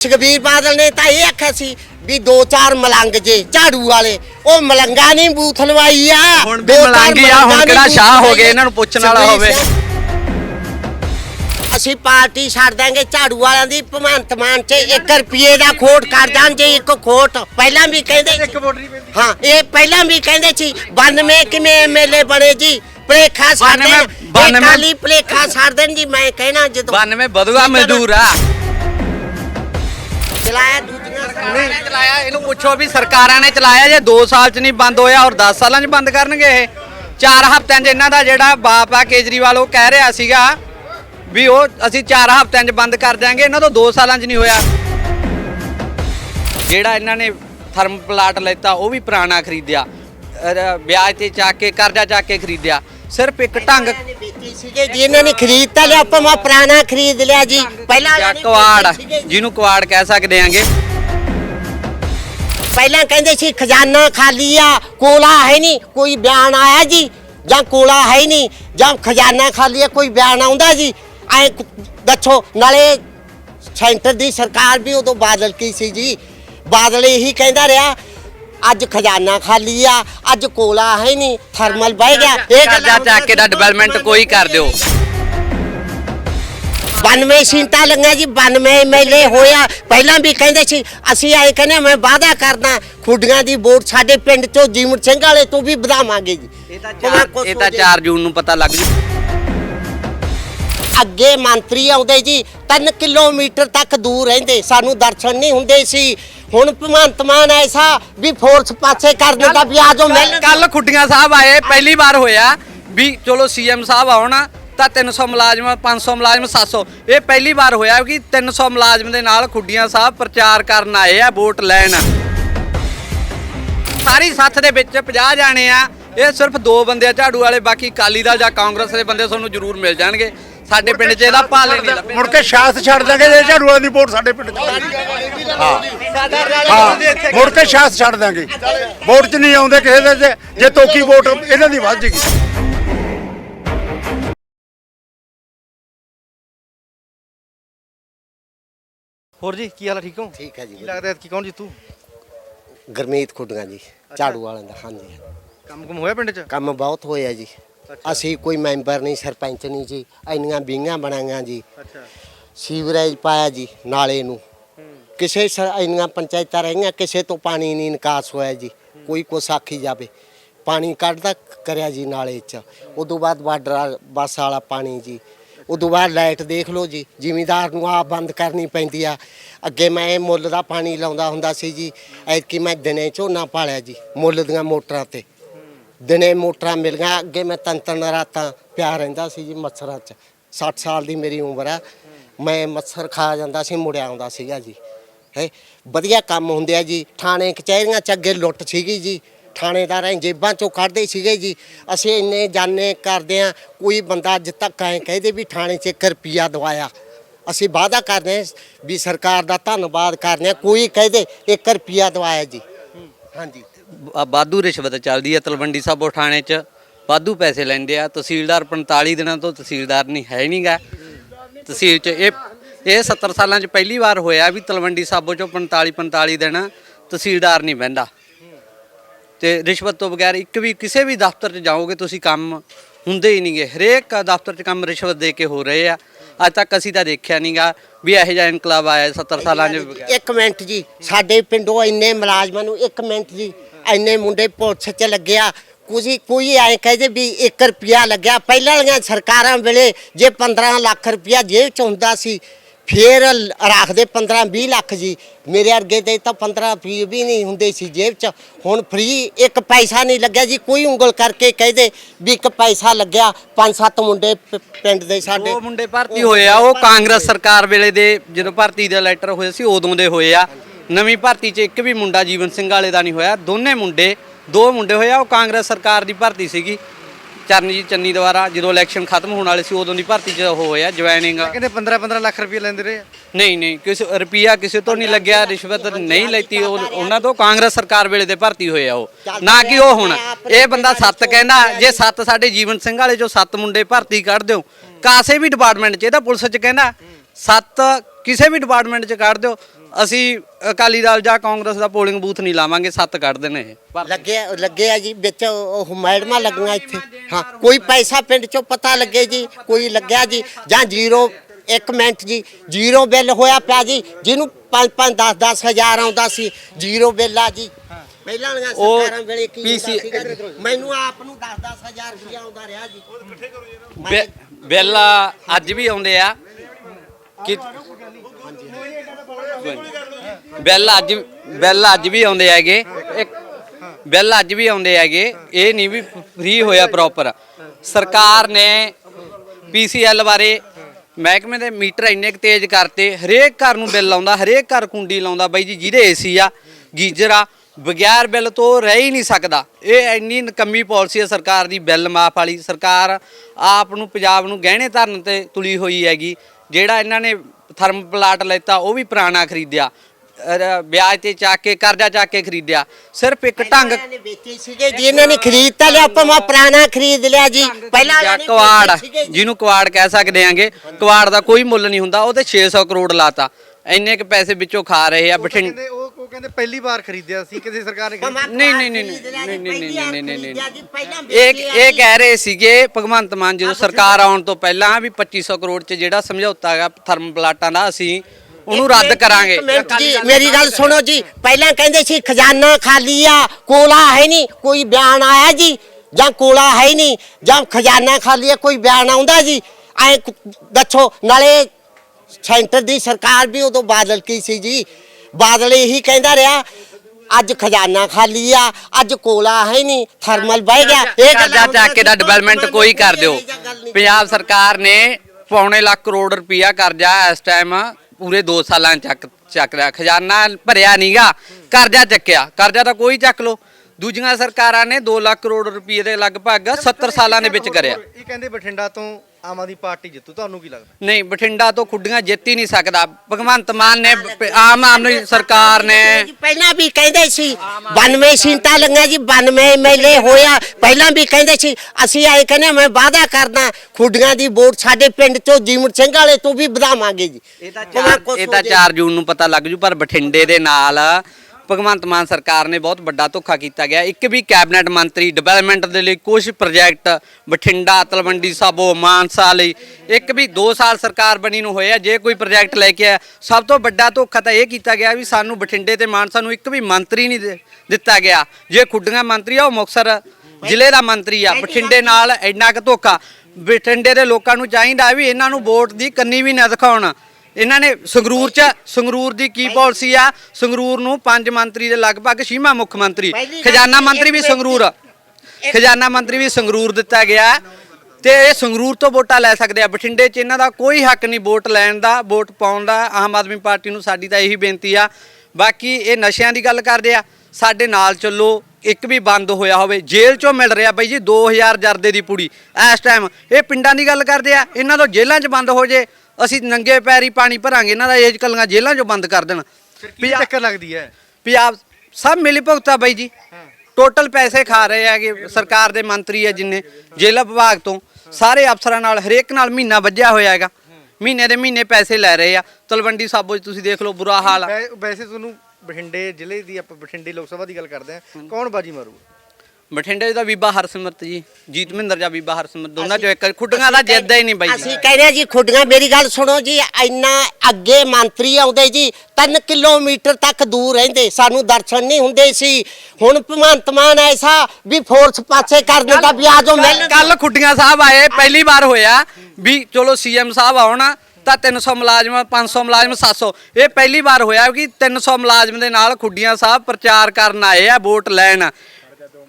ਸੁਖਬੀਰ ਬਾਦਲ ਨੇ ਤਾਂ ਇਹ ਆਖਿਆ ਸੀ ਵੀ ਦੋ ਚਾਰ ਮਲੰਗ ਜੇ ਝਾੜੂ ਵਾਲੇ ਉਹ ਮਲੰਗਾ ਨਹੀਂ ਬੂਥ ਲਵਾਈ ਆ ਹੁਣ ਵੀ ਦੋ ਚਾਰ ਮਲੰਗ ਆ, ਹੁਣ ਮਲੰਗਾਂ ਕਿਹੜਾ ਸ਼ਾਹ ਹੋ ਗਏ। ਇਹਨਾਂ ਨੂੰ ਪੁੱਛਣ ਵਾਲਾ ਹੋਵੇ। ਅਸੀਂ ਪਾਰਟੀ ਛੱਡ ਦਾਂਗੇ ਝਾੜੂ ਵਾਲਿਆਂ ਦੀ ਭਗਵੰਤ ਮਾਨ ਚ 1 ਰੁਪਏ ਦਾ ਖੋਟ ਕਰ ਦਾਂ ਜੇ ਇੱਕ ਖੋਟ ਪਹਿਲਾਂ ਵੀ ਕਹਿੰਦੇ ਸੀ। ਵੋਟ ਨਹੀਂ ਪੈਂਦੀ ਹਾਂ ਇਹ ਪਹਿਲਾਂ ਵੀ ਕਹਿੰਦੇ ਸੀ 92 ਕਿਵੇਂ ਐਮਐਲਏ ਬਣੇ ਜੀ ਭਲੇਖਾ ਛੱਡ ਦੇਣ 92 ਇਹ ਕਾਲੀ ਭਲੇਖਾ ਛੱਡ ਦੇਣ ਜੀ ਮੈਂ ਕਹਿਣਾ ਜਦੋਂ 92 ਬਦੂਆ ਮਜ਼ਦੂਰ ਆ ਚਲਾਇਆ? ਦੂਜੀਆਂ ਸਰਕਾਰਾਂ ਨੇ ਚਲਾਇਆ? ਇਹਨੂੰ ਪੁੱਛੋ ਵੀ ਸਰਕਾਰਾਂ ਨੇ ਚਲਾਇਆ ਜੇ 2 ਸਾਲ ਚ ਨਹੀਂ ਬੰਦ ਹੋਇਆ ਔਰ 10 ਸਾਲਾਂ ਚ ਬੰਦ ਕਰਨਗੇ ਇਹ? 4 ਹਫ਼ਤਿਆਂ ਚ ਇਹਨਾਂ ਦਾ ਜਿਹੜਾ ਬਾਪ ਆ ਕੇਜਰੀਵਾਲ ਉਹ ਕਹਿ ਰਿਹਾ ਸੀਗਾ ਵੀ ਉਹ ਅਸੀਂ ਚਾਰ ਹਫ਼ਤਿਆਂ ਚ ਬੰਦ ਕਰ ਦਿਆਂਗੇ, ਇਹਨਾਂ ਤੋਂ 2 ਸਾਲਾਂ ਚ ਨਹੀਂ ਹੋਇਆ। ਜਿਹੜਾ ਇਹਨਾਂ ਨੇ ਥਰਮ ਪਲਾਟ ਲੈਤਾ, ਉਹ ਵੀ ਪੁਰਾਣਾ ਖਰੀਦਿਆ। ਅਰ ਵਿਆਜ ਤੇ ਚੱਕ ਕੇ, ਕਰਜ਼ਾ ਚੱਕ ਕੇ ਖਰੀਦਿਆ। ਸਿਰਫ ਇੱਕ ਢੰਗ ਸੀਗੇ ਜੀ ਇਹਨਾਂ ਨੇ ਖਰੀਦ ਤਾਂ ਲਿਆ ਆਪਾਂ ਮੈਂ ਪੁਰਾਣਾ ਖਰੀਦ ਲਿਆ ਜੀ। ਪਹਿਲਾਂ ਜਾਂ ਵਾਲੇ ਸੀਗੇ ਜੀ। ਜਿਹਨੂੰ ਕਵਾੜ ਕਹਿ ਸਕਦੇ ਆਂਗੇ। ਪਹਿਲਾਂ ਕਹਿੰਦੇ ਸੀ ਖਜ਼ਾਨਾ ਖਾਲੀ ਆ ਕੋਲਾ ਹੈ ਨਹੀਂ ਕੋਈ ਬਿਆਨ ਆਇਆ ਜੀ? ਜਾਂ ਕੋਲਾ ਹੈ ਨਹੀਂ ਜਾਂ ਖਜ਼ਾਨਾ ਖਾਲੀ ਆ ਕੋਈ ਬਿਆਨ ਆਉਂਦਾ ਜੀ? ਐ ਦੱਸੋ ਨਾਲੇ ਸੈਂਟਰ ਦੀ ਸਰਕਾਰ ਵੀ ਉਦੋਂ ਬਾਦਲ ਕੀ ਸੀ ਜੀ? ਬਾਦਲ ਇਹੀ ਕਹਿੰਦਾ ਰਿਹਾ ਅੱਜ ਖਜ਼ਾਨਾ ਖਾਲੀ ਆ ਅੱਜ ਕੋਲਾ ਹੈ ਨਹੀਂ ਥਰਮਲ ਬਹਿ ਗਿਆ। ਕਰਜ਼ਾ ਚੱਕ ਕੇ ਦਾ ਡਿਵੈਲਪਮੈਂਟ ਕੋਈ ਕਰ ਦਿਓ। 92 ਸੀਟਾਂ ਲੰਗਾ ਜੀ 92 ਐਮਐਲਏ ਹੋਇਆ। ਪਹਿਲਾਂ ਵੀ ਕਹਿੰਦੇ ਸੀ ਅਸੀਂ ਆਏ ਕਹਿੰਦੇ ਮੈਂ ਵਾਅਦਾ ਕਰਦਾ ਖੁੱਡੀਆਂ ਦੀ ਵੋਟ ਸਾਡੇ ਪਿੰਡ ਚੋਂ ਜੀਵਨ ਸਿੰਘ ਵਾਲੇ ਤੋਂ ਵੀ ਵਧਾਵਾਂਗੇ ਜੀ। ਇਹ ਤਾਂ ਭਾਵੇਂ ਚਾਰ ਕੁਛ ਇਹ ਹੋ ਤਾਂ ਜਾਏ। 4 ਜੂਨ ਨੂੰ ਪਤਾ ਲੱਗ ਜੂ। ਅੱਗੇ ਮੰਤਰੀ ਆਉਂਦੇ ਜੀ 3 ਕਿਲੋਮੀਟਰ ਤੱਕ ਦੂਰ ਰਹਿੰਦੇ। ਸਾਨੂੰ ਦਰਸ਼ਨ ਨਹੀਂ ਹੁੰਦੇ ਸੀ। ਹੁਣ ਭਗਵੰਤ ਮਾਨ ਐਸਾ ਵੀ ਫੋਰਸ ਪਾਸੇ ਕਰ ਦਿੰਦਾ ਵੀ ਆ ਜਾਓ ਮਿਲ ਕੱਲ ਖੁੱਡੀਆਂ ਸਾਹਿਬ ਆਏ ਪਹਿਲੀ ਵਾਰ ਹੋਇਆ ਵੀ ਚਲੋ ਸੀਐਮ ਸਾਹਿਬ ਆਉਣਾ ਤਾਂ 300 ਮੁਲਾਜ਼ਮ 500 ਮੁਲਾਜ਼ਮ 700 ਇਹ ਪਹਿਲੀ ਵਾਰ ਹੋਇਆ ਕਿ 300 ਮੁਲਾਜ਼ਮ ਦੇ ਨਾਲ ਖੁੱਡੀਆਂ ਸਾਹਿਬ ਪ੍ਰਚਾਰ ਕਰਨ ਆਏ ਆ ਵੋਟ ਲੈਣ। ਸਾਰੀ ਸੱਥ ਦੇ ਵਿੱਚ 50 ਜਾਣੇ ਆ ਇਹ ਸਿਰਫ ਦੋ ਬੰਦੇ ਆ ਝਾੜੂ ਵਾਲੇ ਬਾਕੀ ਅਕਾਲੀ ਦਲ ਜਾਂ ਕਾਂਗਰਸ ਦੇ ਬੰਦੇ ਤੁਹਾਨੂੰ ਜ਼ਰੂਰ ਮਿਲ ਜਾਣਗੇ। ਸਾਡੇ ਪਿੰਡ 'ਚ ਇਹਦਾ ਭਾਲੇ ਨਹੀਂ ਲੱਭੇ ਮੁੜ ਕੇ ਸ਼ਾਸਤ ਛੱਡ ਦਾਂਗੇ ਜੇ ਝਾੜੂਆਂ ਦੀ ਵੋਟ ਸਾਡੇ ਪਿੰਡ 'ਚ। ਹਾਂ। ਹਾਂ ਮੁੜ ਕੇ ਸ਼ਾਸਤ ਛੱਡ ਦਾਂਗੇ ਵੋਟ 'ਚ ਨਹੀਂ ਆਉਂਦੇ ਕਿਸੇ ਦੇ ਜੇ- ਜੇ ਤੋਕੀ ਵੋਟ ਇਹਨਾਂ ਦੀ ਵੱਧ ਜੇਗੀ। ਹੋਰ ਜੀ ਕੀ ਹਾਲ ਹੈ ਠੀਕ ਹੋ? ਠੀਕ ਹੈ ਜੀ ਕੀ ਲੱਗਦਾ ਕਿ ਕੌਣ ਜਿੱਤੂ? ਗਰਮੀਤ ਖੁੱਡੀਆਂ ਜੀ ਝਾੜੂ ਵਾਲਿਆਂ ਦਾ ਹਾਂਜੀ। ਕੰਮ ਕੁਮ ਹੋਇਆ ਪਿੰਡ 'ਚ? ਕੰਮ ਬਹੁਤ ਹੋਇਆ ਜੀ। ਅਸੀਂ ਕੋਈ ਮੈਂਬਰ ਨਹੀਂ ਸਰਪੰਚ ਨਹੀਂ ਜੀ। ਇੰਨੀਆਂ ਬੀਂਗਾਂ ਬਣਾਈਆਂ ਜੀ। ਅੱਛਾ। ਸੀਵਰੇਜ ਪਾਇਆ ਜੀ ਨਾਲੇ ਨੂੰ। ਕਿਸੇ ਸ- ਇੰਨੀਆਂ ਪੰਚਾਇਤਾਂ ਰਹੀਆਂ ਕਿਸੇ ਤੋਂ ਪਾਣੀ ਨਹੀਂ ਨਿਕਾਸ ਹੋਇਆ ਜੀ। ਕੋਈ ਕੁਛ ਆਖੀ ਜਾਵੇ। ਪਾਣੀ ਕੱਢਦਾ ਕਰਿਆ ਜੀ ਨਾਲੇ ਚ। ਉਦੋਂ ਬਾਅਦ ਬਾਰਡਰ ਬੱਸ ਵਾਲਾ ਪਾਣੀ ਜੀ। ਉਦੋਂ ਬਾਅਦ ਲਾਈਟ ਦੇਖ ਲਓ ਜੀ। ਜ਼ਿਮੀਦਾਰ ਨੂੰ ਆਪ ਬੰਦ ਕਰਨੀ ਪੈਂਦੀ ਆ। ਅੱਗੇ ਮੈਂ ਮੁੱਲ ਦਾ ਪਾਣੀ ਲਾਉਂਦਾ ਹੁੰਦਾ ਸੀ ਜੀ। ਐਤਕੀ ਮੈਂ ਦਿਨੇ ਝੋਨਾ ਪਾਲਿਆ ਜੀ ਮੁੱਲ ਦੀਆਂ ਮੋਟਰਾਂ ਤੇ। ਦਿਨੇ ਮੋਟਰਾਂ ਮਿਲੀਆਂ, ਅੱਗੇ ਮੈਂ ਤਿੰਨ ਤਿੰਨ ਰਾਤਾਂ ਪਿਆ ਰਹਿੰਦਾ ਸੀ ਜੀ ਮੱਛਰਾਂ 'ਚ। 60 ਸਾਲ ਦੀ ਮੇਰੀ ਉਮਰ ਆ। ਮੈਂ ਮੱਛਰ ਖਾ ਜਾਂਦਾ ਸੀ, ਮੁੜਿਆ ਆਉਂਦਾ ਸੀਗਾ ਜੀ। ਹੈ? ਵਧੀਆ ਕੰਮ ਹੁੰਦੇ ਆ ਜੀ। ਥਾਣੇ ਕਚਹਿਰੀਆਂ 'ਚ ਅੱਗੇ ਲੁੱਟ ਸੀਗੀ ਜੀ। ਥਾਣੇਦਾਰਾਂ ਦੀਆਂ ਜੇਬਾਂ 'ਚੋਂ ਕੱਢਦੇ ਸੀਗੇ ਜੀ। ਅਸੀਂ ਇੰਨੇ ਜਾਣੇ ਕਰਦੇ ਆ, ਕੋਈ ਬੰਦਾ ਅੱਜ ਤੱਕ ਐ ਕਹਦੇ ਵੀ ਥਾਣੇ 'ਚ 1 ਰੁਪਿਆ ਦਵਾਇਆ। ਅਸੀਂ ਵਾਅਦਾ ਕਰਦੇ ਹਾਂ ਵੀ ਸਰਕਾਰ ਦਾ ਧੰਨਵਾਦ ਕਰਦੇ ਹਾਂ। ਕੋਈ ਕਹਦੇ 1 ਰੁਪਿਆ ਦਵਾਇਆ ਜੀ। ਹਾਂਜੀ। ਵਾ- ਵਾਧੂ ਰਿਸ਼ਵਤ ਚੱਲਦੀ ਹੈ ਤਲਵੰਡੀ ਸਾਬੋ ਥਾਣੇ 'ਚ। ਵਾਧੂ ਪੈਸੇ ਲੈਂਦੇ ਆ। ਤਹਿਸੀਲਦਾਰ 45 ਦਿਨਾਂ ਤੋਂ ਤਹਿਸੀਲਦਾਰ ਨਹੀਂ, ਹੈ ਨਹੀਂਗਾ ਤਹਿਸੀਲ 'ਚ ਇਹ ਇਹ 70 ਸਾਲਾਂ 'ਚ ਪਹਿਲੀ ਵਾਰ ਹੋਇਆ ਵੀ ਤਲਵੰਡੀ ਸਾਬੋ 'ਚੋਂ 45 45 ਦਿਨ ਤਹਿਸੀਲਦਾਰ ਨਹੀਂ ਬਹਿੰਦਾ। ਤੇ ਰਿਸ਼ਵਤ ਤੋਂ ਬਗੈਰ ਇੱਕ ਵੀ ਕਿਸੇ ਵੀ ਦਫ਼ਤਰ 'ਚ ਜਾਓਗੇ ਤੁਸੀਂ ਕੰਮ ਹੁੰਦੇ ਹੀ ਨਹੀਂਗੇ ਹਰੇਕ ਦਫ਼ਤਰ 'ਚ ਕੰਮ ਰਿਸ਼ਵਤ ਦੇ ਕੇ ਹੋ ਰਹੇ ਆ। ਅੱਜ ਤੱਕ ਅਸੀਂ ਤਾਂ ਦੇਖਿਆ ਨਹੀਂਗਾ ਵੀ ਇਹੋ ਜਿਹਾ ਇਨਕਲਾਬ ਆਇਆ 70 ਸਾਲਾਂ 'ਚ। ਇੱਕ ਮਿੰਟ ਜੀ, ਸਾਡੇ ਪਿੰਡੋਂ ਇੰਨੇ ਮੁਲਾਜ਼ਮਾਂ ਨੂੰ ਇੱਕ ਮਿੰਟ ਜੀ। ਇੰਨੇ ਮੁੰਡੇ ਪੁਲਿਸ 'ਚ ਲੱਗਿਆ ਕੋਈ ਕੋਈ ਐ ਕਹਦੇ ਵੀ 1 ਰੁਪਿਆ ਲੱਗਿਆ। ਪਹਿਲਾਂ ਵਾਲੀਆਂ ਸਰਕਾਰਾਂ ਵੇਲੇ ਜੇ 15 ਲੱਖ ਰੁਪਿਆ ਜੇਬ 'ਚ ਹੁੰਦਾ ਸੀ ਫੇਰ ਰੱਖਦੇ 15 20 ਲੱਖ ਜੀ। ਮੇਰੇ ਅਰਗੇ ਤੇ ਤਾਂ 15 ਫੀ ਵੀ ਨਹੀਂ ਹੁੰਦੇ ਸੀ ਜੇਬ 'ਚ। ਹੁਣ ਫ੍ਰੀ ਇੱਕ ਪੈਸਾ ਨਹੀਂ ਲੱਗਿਆ ਜੀ। ਕੋਈ ਉਂਗਲ ਕਰਕੇ ਕਹਦੇ ਵੀ ਇੱਕ ਪੈਸਾ ਲੱਗਿਆ। ਪੰਜ ਸੱਤ ਮੁੰਡੇ ਪਿੰਡ ਦੇ ਸਾਡੇ ਉਹ ਮੁੰਡੇ ਭਰਤੀ ਹੋਏ ਆ। ਉਹ ਕਾਂਗਰਸ ਸਰਕਾਰ ਵੇਲੇ ਦੇ ਜਦੋਂ ਭਰਤੀ ਦੇ ਲੈਟਰ ਹੋਏ ਸੀ ਉਦੋਂ ਦੇ ਹੋਏ ਆ। ਨਵੀਂ ਭਰਤੀ 'ਚ ਇੱਕ ਵੀ ਮੁੰਡਾ ਜੀਵਨ ਸਿੰਘ ਵਾਲੇ ਦਾ ਨਹੀਂ ਹੋਇਆ। ਦੋਨੇ ਮੁੰਡੇ ਦੋ ਮੁੰਡੇ ਹੋਏ ਆ ਉਹ ਕਾਂਗਰਸ ਸਰਕਾਰ ਦੀ ਭਰਤੀ ਸੀਗੀ। ਚਰਨਜੀਤ ਚੰਨੀ ਦੁਆਰਾ ਜਦੋਂ ਇਲੈਕਸ਼ਨ ਖਤਮ ਹੋਣ ਵਾਲੇ ਸੀ ਉਦੋਂ ਦੀ ਭਰਤੀ 'ਚ ਉਹ ਹੋਇਆ ਜੁਆਇਨਿੰਗ ਕਹਿੰਦੇ 15 15 ਲੱਖ ਰੁਪਏ ਲੈਂਦੇ ਰਹੇ ਆ। ਨਹੀਂ ਨਹੀਂ ਕਿਸੇ ਰੁਪਿਆ ਕਿਸੇ ਤੋਂ ਨਹੀਂ ਲੱਗਿਆ ਰਿਸ਼ਵਤ ਨਹੀਂ ਲੈਤੀ ਉਹ ਉਹਨਾਂ ਤੋਂ ਕਾਂਗਰਸ ਸਰਕਾਰ ਵੇਲੇ ਦੇ ਭਰਤੀ ਹੋਏ ਆ ਉਹ। ਨਾ ਕਿ ਉਹ ਹੁਣ। ਇਹ ਬੰਦਾ ਸੱਤ ਕਹਿੰਦਾ ਜੇ ਸੱਤ ਸਾਡੇ ਜੀਵਨ ਸਿੰਘ ਵਾਲੇ ਚੋਂ ਸੱਤ ਮੁੰਡੇ ਭਰਤੀ ਕੱਢ ਦਿਓ ਕਾਸੇ ਵੀ ਡਿਪਾਰਟਮੈਂਟ 'ਚ ਇਹਦਾ ਪੁਲਿਸ 'ਚ ਕਹਿੰਦਾ ਸੱਤ ਕਿਸੇ ਵੀ ਡਿਪਾਰਟਮੈਂਟ 'ਚ ਕੱਢ ਦਿਓ ਅਸੀਂ ਅਕਾਲੀ ਦਲ ਜਾਂ ਕਾਂਗਰਸ ਦਾ ਪੋਲਿੰਗ ਬੂਥ ਨਹੀਂ ਲਾਵਾਂਗੇ ਸੱਤ ਕੱਢ ਦੇਣੇ ਇਹ। ਪਰ ਲੱਗਿਆ ਲੱਗਿਆ ਜੀ ਵਿੱਚ ਉਹ ਮੈਡਮਾਂ ਲੱਗੀਆਂ ਇੱਥੇ। ਹਾਂ ਕੋਈ ਪੈਸਾ ਪਿੰਡ ਚੋਂ ਪਤਾ ਲੱਗੇ ਜੀ ਕੋਈ ਲੱਗਿਆ ਜੀ ਜਾਂ ਜ਼ੀਰੋ ਇੱਕ ਮਿੰਟ ਜੀ ਜ਼ੀਰੋ ਬਿੱਲ ਹੋਇਆ ਪਿਆ ਜੀ ਜਿਹਨੂੰ 5 5 10 10 ਹਜ਼ਾਰ ਆਉਂਦਾ ਸੀ ਜ਼ੀਰੋ ਬਿੱਲ ਆ ਜੀ। ਪਹਿਲਾਂ ਵਾਲੀਆਂ ਉਹ ਸਰਕਾਰਾਂ ਵੇਲੇ ਕੀ ਹੁੰਦਾ ਸੀਗਾ? ਮੈਨੂੰ ਆਪ ਨੂੰ 10 10 ਹਜ਼ਾਰ ਰੁਪਇਆ ਆਉਂਦਾ ਰਿਹਾ ਜੀ। ਬਿ- ਬਿੱਲ ਅੱਜ ਵੀ ਆਉਂਦੇ ਆ ਕਿ ਬਿੱਲ ਅੱਜ ਬਿੱਲ ਅੱਜ ਵੀ ਆਉਂਦੇ ਹੈਗੇ। ਇੱਕ ਬਿੱਲ ਅੱਜ ਵੀ ਆਉਂਦੇ ਹੈਗੇ। ਇਹ ਨਹੀਂ ਵੀ ਫ੍ਰੀ ਹੋਇਆ ਪ੍ਰੋਪਰ ਸਰਕਾਰ ਨੇ ਪੀਸੀਐਲ ਬਾਰੇ ਮਹਿਕਮੇ ਦੇ ਮੀਟਰ ਇੰਨੇ ਕੁ ਤੇਜ਼ ਕਰਤੇ। ਹਰੇਕ ਘਰ ਨੂੰ ਬਿੱਲ ਆਉਂਦਾ, ਹਰੇਕ ਘਰ ਕੁੰਡੀ ਲਾਉਂਦਾ। ਬਾਈ ਜੀ, ਜਿਹਦੇ ਏਸੀ ਆ, ਗੀਜ਼ਰ ਆ, ਬਗੈਰ ਬਿੱਲ ਤੋਂ ਰਹਿ ਹੀ ਨਹੀਂ ਸਕਦਾ। ਇਹ ਇੰਨੀ ਨਕੰਮੀ ਪਾਲਿਸੀ ਹੈ ਸਰਕਾਰ ਦੀ, ਬਿੱਲ ਮਾਫ ਵਾਲੀ। ਸਰਕਾਰ ਆਪ ਨੂੰ, ਪੰਜਾਬ ਨੂੰ ਗਹਿਣੇ ਧਰਨ ਤੇ ਤੁਲੀ ਹੋਈ ਹੈਗੀ। ਜਿਹੜਾ ਇਹਨਾਂ ਨੇ ਥਰਮ ਪਲਾਟ ਲੈਤਾ ਉਹ ਵੀ ਪੁਰਾਣਾ ਖਰੀਦਿਆ। ਵਿਆਜ ਤੇ ਚੱਕ ਕੇ ਕਰਜ਼ਾ ਚੱਕ ਕੇ ਖਰੀਦਿਆ। ਸਿਰਫ ਇੱਕ ਢੰਗ ਇਹਨਾਂ ਨੇ ਵੇਚੇ ਸੀਗੇ ਜੀ ਇਹਨਾਂ ਨੇ ਖਰੀਦ ਤਾਂ ਲਿਆ ਆਪਾਂ ਮੈਂ ਪੁਰਾਣਾ ਖਰੀਦ ਲਿਆ ਜੀ। ਪਹਿਲਾਂ ਜਾਂ ਵਾਲਿਆਂ ਨੇ ਕਵਾੜ ਵੇਚੇ ਸੀਗੇ ਜੀ। ਜਿਹਨੂੰ ਕਵਾੜ ਕਹਿ ਸਕਦੇ ਆਂਗੇ। ਕਵਾੜ ਦਾ ਕੋਈ ਮੁੱਲ ਨਹੀਂ ਹੁੰਦਾ ਉਹ ਤੇ 600 ਕਰੋੜ ਲਾਤਾ। ਇੰਨੇ ਕ ਪੈਸੇ ਵਿੱਚੋਂ ਖਾ ਰਹੇ ਆ ਬਠਿੰਡੇ ਕਹਿੰਦੇ ਉਹ ਕਹਿੰਦੇ ਪਹਿਲੀ ਵਾਰ ਖਰੀਦਿਆ ਸੀ ਕਿਸੇ ਸਰਕਾਰ ਨੇ ਖਰੀਦਿਆ। ਨਹੀਂ, ਨਹੀਂ, ਨਹੀਂ, ਨਹੀਂ, ਨਹੀਂ, ਨਹੀਂ, ਨਹੀਂ, ਨਹੀਂ। ਪਹਿਲਾਂ ਇਹ ਇਹ। ਕਹਿ ਰਹੇ ਸੀਗੇ ਭਗਵੰਤ ਮਾਨ ਜਦੋਂ ਸਰਕਾਰ ਆਉਣ ਤੋਂ ਪਹਿਲਾਂ ਵੀ 2500 ਕਰੋੜ ਚ ਜਿਹੜਾ ਸਮਝੌਤਾ ਹੈਗਾ ਥਰਮ ਪਲਾਟਾਂ ਦਾ ਅਸੀਂ ਉਹਨੂੰ ਰੱਦ ਕਰਾਂਗੇ ਜੀ ਮੇਰੀ ਗੱਲ ਸੁਣੋ ਜੀ ਪਹਿਲਾਂ ਕਹਿੰਦੇ ਸੀ ਖਜ਼ਾਨਾ ਖਾਲੀ ਆ ਕੋਲਾ ਹੈ ਨਹੀਂ ਕੋਈ ਬਿਆਨ ਆਇਆ ਜੀ ਜਾਂ ਕੋਲਾ ਹੈ ਹੀ ਨਹੀਂ ਜਾਂ ਖਜ਼ਾਨਾ ਖਾਲੀ ਆ ਕੋਈ ਬਿਆਨ ਆਉਂਦਾ ਜੀ ਐ ਦੱਸੋ ਨਾਲੇ ਸੈਂਟਰ ਦੀ ਸਰਕਾਰ ਵੀ ਉਦੋਂ ਬਾਦਲ ਕੀ ਸੀ ਜੀ ਬਾਦਲ ਇਹੀ ਕਹਿੰਦਾ ਰਿਹਾ ਅੱਜ ਖਜ਼ਾਨਾ ਖਾਲੀ ਆ ਅੱਜ ਕੋਲਾ ਹੈ ਨਹੀਂ ਥਰਮਲ ਬਹਿ ਗਿਆ। ਇਹ ਕਰਜ਼ਾ ਚੱਕ ਕੇ ਦਾ ਡਿਵੈਲਪਮੈਂਟ ਕੋਈ ਕਰ ਦਿਓ। ਪੰਜਾਬ ਸਰਕਾਰ ਨੇ ਪੌਣੇ ਲੱਖ ਕਰੋੜ ਰੁਪਇਆ ਕਰਜ਼ਾ ਇਸ ਟਾਈਮ ਪੂਰੇ 2 ਸਾਲਾਂ ਚੱਕ ਚੱਕ ਲਿਆ ਖਜ਼ਾਨਾ ਭਰਿਆ ਨਹੀਂਗਾ ਕਰਜ਼ਾ ਚੱਕਿਆ। ਕਰਜ਼ਾ ਤਾਂ ਕੋਈ ਚੱਕ ਲੋ ਦੂਜੀਆਂ ਸਰਕਾਰਾਂ ਨੇ 2 ਲੱਖ ਕਰੋੜ ਰੁਪਏ ਦੇ ਲਗਭਗ 70 ਸਾਲਾਂ ਦੇ ਵਿੱਚ ਕਰਿਆ। ਇਹ ਕਹਿੰਦੇ ਬਠਿੰਡਾ ਤੋਂ ਆਮ ਆਦਮੀ ਪਾਰਟੀ ਜਿੱਤੂ ਤੁਹਾਨੂੰ ਕੀ ਲੱਗਦਾ? ਨਹੀਂ ਬਠਿੰਡਾ ਤੋਂ ਖੁੱਡੀਆਂ ਜਿੱਤ ਹੀ ਨਹੀਂ ਸਕਦਾ। ਭਗਵੰਤ ਮਾਨ ਨੇ ਪ- ਆਮ ਆਦਮੀ ਸਰਕਾਰ ਨੇ ਜੀ ਪਹਿਲਾਂ ਵੀ ਕਹਿੰਦੇ ਸੀ 92 ਸੀਟਾਂ ਲੰਗਾ ਜੀ 92 ਐਮਐਲਏ ਹੋਇਆ। ਪਹਿਲਾਂ ਵੀ ਕਹਿੰਦੇ ਸੀ ਅਸੀਂ ਆਏ ਕਹਿੰਦੇ ਮੈਂ ਵਾਅਦਾ ਕਰਦਾ ਖੁੱਡੀਆਂ ਦੀ ਵੋਟ ਸਾਡੇ ਪਿੰਡ ਚੋਂ ਜੀਵਨ ਸਿੰਘ ਵਾਲੇ ਤੋਂ ਵੀ ਵਧਾਵਾਂਗੇ ਜੀ। ਇਹ ਤਾਂ ਚਾਰ- ਕੁਛ ਇਹ ਹੋ ਤਾਂ ਜਾਏ। 4 ਜੂਨ ਨੂੰ ਪਤਾ ਲੱਗ ਜੂ ਪਰ ਬਠਿੰਡੇ ਦੇ ਨਾਲ ਭਗਵੰਤ ਮਾਨ ਸਰਕਾਰ ਨੇ ਬਹੁਤ ਵੱਡਾ ਧੋਖਾ ਕੀਤਾ ਗਿਆ। ਇੱਕ ਵੀ ਕੈਬਨਿਟ ਮੰਤਰੀ ਡਿਵੈਲਪਮੈਂਟ ਦੇ ਲਈ ਕੁਝ ਪ੍ਰੋਜੈਕਟ ਬਠਿੰਡਾ, ਤਲਵੰਡੀ ਸਾਬੋ, ਮਾਨਸਾ ਲਈ ਇੱਕ ਵੀ 2 ਸਾਲ ਸਰਕਾਰ ਬਣੀ ਨੂੰ ਹੋਇਆ ਜੇ ਕੋਈ ਪ੍ਰੋਜੈਕਟ ਲੈ ਕੇ ਆਇਆ, ਸਭ ਤੋਂ ਵੱਡਾ ਧੋਖਾ ਤਾਂ ਇਹ ਕੀਤਾ ਗਿਆ ਵੀ ਸਾਨੂੰ ਬਠਿੰਡੇ ਤੇ ਮਾਨਸਾ ਨੂੰ ਇੱਕ ਵੀ ਮੰਤਰੀ ਨਹੀਂ ਦੇ- ਦਿੱਤਾ ਗਿਆ। ਜੇ ਖੁੱਡੀਆਂ ਮੰਤਰੀ ਆ, ਉਹ ਮੁਕਤਸਰ ਜ਼ਿਲ੍ਹੇ ਦਾ ਮੰਤਰੀ ਆ, ਬਠਿੰਡੇ ਨਾਲ ਇੰਨਾ ਕੁ ਧੋਖਾ। ਬਠਿੰਡੇ ਦੇ ਲੋਕਾਂ ਨੂੰ ਚਾਹੀਦਾ ਵੀ ਇਹਨਾਂ ਨੂੰ ਵੋਟ ਦੀ ਕੰਨੀ ਵੀ ਨਾ ਦਿਖਾਉਣ। ਇਹਨਾਂ ਨੇ ਸੰਗਰੂਰ ਚ ਸੰਗਰੂਰ ਦੀ ਕੀ ਪਾਲਿਸੀ ਆ? ਸੰਗਰੂਰ ਨੂੰ ਪੰਜ ਮੰਤਰੀ ਦੇ ਲਗਭਗ ਛੀਵਾਂ ਮੁੱਖ ਮੰਤਰੀ। ਖਜ਼ਾਨਾ ਮੰਤਰੀ ਵੀ ਸੰਗਰੂਰ ਖਜ਼ਾਨਾ ਮੰਤਰੀ ਵੀ ਸੰਗਰੂਰ ਦਿੱਤਾ ਗਿਆ। ਤੇ ਇਹ ਸੰਗਰੂਰ ਤੋਂ ਵੋਟਾਂ ਲੈ ਸਕਦੇ ਆ। ਬਠਿੰਡੇ 'ਚ ਇਹਨਾਂ ਦਾ ਕੋਈ ਹੱਕ ਨਹੀਂ ਵੋਟ ਲੈਣ ਦਾ ਵੋਟ ਪਾਉਣ ਦਾ। ਆਮ ਆਦਮੀ ਪਾਰਟੀ ਨੂੰ ਸਾਡੀ ਤਾਂ ਇਹੀ ਬੇਨਤੀ ਆ। ਬਾਕੀ ਇਹ ਨਸ਼ਿਆਂ ਦੀ ਗੱਲ ਕਰਦੇ ਆ। ਸਾਡੇ ਨਾਲ ਚੱਲੋ ਇੱਕ ਵੀ ਬੰਦ ਹੋਇਆ ਹੋਵੇ ਜੇਲ੍ਹ ਚੋਂ ਮਿਲ ਰਿਹਾ ਬਾਈ ਜੀ 2000 ਜਰਦੇ ਦੀ ਪੁੜੀ। ਇਸ ਟਾਈਮ ਇਹ ਪਿੰਡਾਂ ਦੀ ਗੱਲ ਕਰਦੇ ਆ। ਇਹਨਾਂ ਤੋਂ ਜੇਲ੍ਹਾਂ 'ਚ ਬੰਦ ਹੋ ਜੇ ਅਸੀਂ ਨੰਗੇ ਪੈਰੀ ਪਾਣੀ ਭਰਾਂਗੇ ਇਹਨਾਂ ਦਾ ਏਜ ਕੱਲੀਆਂ ਜੇਲ੍ਹਾਂ 'ਚੋਂ ਬੰਦ ਕਰ ਦੇਣ। ਕੀ ਚੱਕਰ ਲੱਗਦੀ ਹੈ? ਪੰਜਾਬ ਸਭ ਮਿਲੀ ਭੁਗਤਾ ਬਾਈ ਜੀ। ਟੋਟਲ ਪੈਸੇ ਖਾ ਰਹੇ ਹੈਗੇ ਸਰਕਾਰ ਦੇ ਮੰਤਰੀ ਹੈ ਜਿੰਨੇ ਜੇਲ੍ਹ ਵਿਭਾਗ ਤੋਂ। ਸਾਰੇ ਅਫਸਰਾਂ ਨਾਲ ਹਰੇਕ ਨਾਲ ਮਹੀਨਾ ਵੱਜਿਆ ਹੋਇਆ ਹੈਗਾ। ਮਹੀਨੇ ਦੇ ਮਹੀਨੇ ਪੈਸੇ ਲੈ ਰਹੇ ਆ। ਤਲਵੰਡੀ ਸਾਬੋ 'ਚ ਤੁਸੀਂ ਦੇਖ ਲਓ ਬੁਰਾ ਹਾਲ ਆ। ਵੈ- ਵੈਸੇ ਤੁਹਾਨੂੰ ਬਠਿੰਡੇ ਜ਼ਿਲ੍ਹੇ ਦੀ ਆਪਾਂ ਬਠਿੰਡੇ ਲੋਕ ਸਭਾ ਦੀ ਗੱਲ ਕਰਦੇ ਹਾਂ। ਕੌਣ ਬਾਜੀ ਮਾਰੂਗਾ? ਬਠਿੰਡੇ ਦਾ ਬੀਬਾ ਹਰਸਿਮਰਤ ਜੀ ਜੀਤ ਮਹਿੰਦਰ ਜਾਂ ਬੀਬਾ ਹਰਸਿਮਰਤ ਦੋਨਾਂ ਚੋਂ ਇੱਕ ਖੁੱਡੀਆਂ ਦਾ ਜਿੱਦਾ ਹੀ ਨਹੀਂ ਬਾਈ। ਜੀ ਅਸੀਂ ਕਹਿੰਦੇ ਆ ਜੀ ਖੁੱਡੀਆਂ ਮੇਰੀ ਗੱਲ ਸੁਣੋ ਜੀ ਇੰਨਾ ਅੱਗੇ ਮੰਤਰੀ ਆਉਂਦੇ ਜੀ 3 ਕਿਲੋਮੀਟਰ ਤੱਕ ਦੂਰ ਰਹਿੰਦੇ ਸਾਨੂੰ ਦਰਸ਼ਨ ਨਹੀਂ ਹੁੰਦੇ ਸੀ। ਹੁਣ ਭਗਵੰਤ ਮਾਨ ਐਸਾ ਵੀ ਫੋਰਸ ਪਾਸੇ ਕਰ ਦਿੰਦਾ ਵੀ ਆ ਜਾਓ ਮਿਲਣ ਕੱਲ ਖੁੱਡੀਆਂ ਸਾਹਿਬ ਆਏ ਪਹਿਲੀ ਵਾਰ ਹੋਇਆ ਵੀ ਚਲੋ ਸੀਐਮ ਸਾਹਿਬ ਆਉਣ ਤਾਂ 300 ਮੁਲਾਜ਼ਮ 500 ਮੁਲਾਜ਼ਮ 700 ਇਹ ਪਹਿਲੀ ਵਾਰ ਹੋਇਆ ਕਿ 300 ਮੁਲਾਜ਼ਮ ਦੇ ਨਾਲ ਖੁੱਡੀਆਂ ਸਾਹਿਬ ਪ੍ਰਚਾਰ ਕਰਨ ਆਏ ਆ ਵੋਟ ਲੈਣ।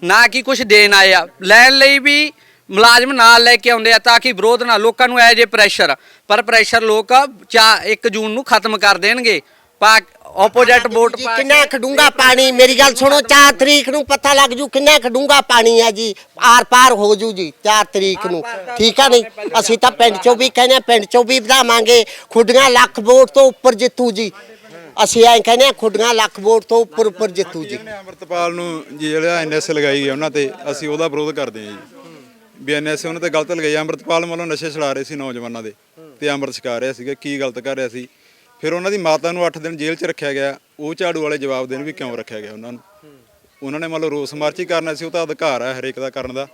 ਨਾ ਕਿ ਕੁਝ ਦੇਣ ਆਏ ਆ। ਲੈਣ ਲਈ ਵੀ ਮੁਲਾਜ਼ਮ ਨਾਲ ਲੈ ਕੇ ਆਉਂਦੇ ਆ ਤਾਂ ਕਿ ਵਿਰੋਧ ਨਾ ਲੋਕਾਂ ਨੂੰ ਐ ਜੇ ਪ੍ਰੈਸ਼ਰ ਪਰ ਪ੍ਰੈਸ਼ਰ ਲੋਕ ਚਾ 1 ਜੂਨ ਨੂੰ ਖਤਮ ਕਰ ਦੇਣਗੇ। ਪਾ ਆਪੋਜੀਟ ਵੋਟ ਪਾ ਕਿੰਨਾ ਖਡੂੰਗਾ ਪਾਣੀ। ਮੇਰੀ ਗੱਲ ਸੁਣੋ 4 ਤਰੀਕ ਨੂੰ ਪਤਾ ਲੱਗ ਜੂ ਕਿੰਨਾ ਖਡੂੰਗਾ ਪਾਣੀ ਆ ਜੀ। ਆਰ ਪਾਰ ਹੋ ਜੂ ਜੀ 4 ਤਰੀਕ ਨੂੰ। ਠੀਕ ਆ ਨਹੀਂ? ਅਸੀਂ ਤਾਂ ਪਿੰਡ ਚੋਂ ਵੀ ਕਹਿੰਦੇ ਪਿੰਡ ਚੋਂ ਵੀ ਵਧਾਵਾਂਗੇ। ਖੁੱਡੀਆਂ ਲੱਖ ਵੋਟ ਤੋਂ ਉੱਪਰ ਜਿੱਤੂ ਜੀ। ਅਸੀਂ ਐਂ ਕਹਿੰਦੇ ਹਾਂ, ਖੁੱਡੀਆਂ ਲੱਖ ਵੋਟ ਤੋਂ ਉੱਪਰ ਉੱਪਰ ਜਿੱਤੂ ਜੀ। ਜਿਹਨੇ ਅੰਮ੍ਰਿਤਪਾਲ ਨੂੰ ਜਿਹੜਾ ਐਨਐਸ ਲਗਾਈ ਹੈ ਉਹਨਾਂ ਤੇ ਅਸੀਂ ਉਹਦਾ ਵਿਰੋਧ ਕਰਦੇ ਹਾਂ ਜੀ। ਵੀ ਐਨਐਸ ਉਹਨਾਂ ਤੇ ਗਲਤ ਲਗਾਈ ਅੰਮ੍ਰਿਤਪਾਲ ਵੱਲੋਂ ਨਸ਼ੇ ਛੁਡਾ ਰਹੇ ਸੀ ਨੌਜਵਾਨਾਂ ਦੇ ਤੇ ਅੰਮ੍ਰਿਤ ਛਕਾ ਰਿਹਾ ਸੀਗਾ। ਕੀ ਗਲਤ ਕਰ ਰਿਹਾ ਸੀ? ਫਿਰ ਉਹਨਾਂ ਦੀ ਮਾਤਾ ਨੂੰ 8 ਦਿਨ ਜੇਲ੍ਹ 'ਚ ਰੱਖਿਆ ਗਿਆ। ਉਹ ਝਾੜੂ ਵਾਲੇ ਜਵਾਬ ਦੇਣ ਵੀ ਕਿਉਂ ਰੱਖਿਆ ਗਿਆ ਉਹਨਾਂ ਨੂੰ? ਉਹਨਾਂ ਨੇ ਮੰਨ ਲਓ ਰੋਸ ਮਾਰਚ ਹੀ ਕਰਨਾ ਸੀ ਉਹ ਤਾਂ ਅਧਿਕਾਰ ਹੈ ਹਰੇਕ ਦਾ ਕਰਨ ਦਾ।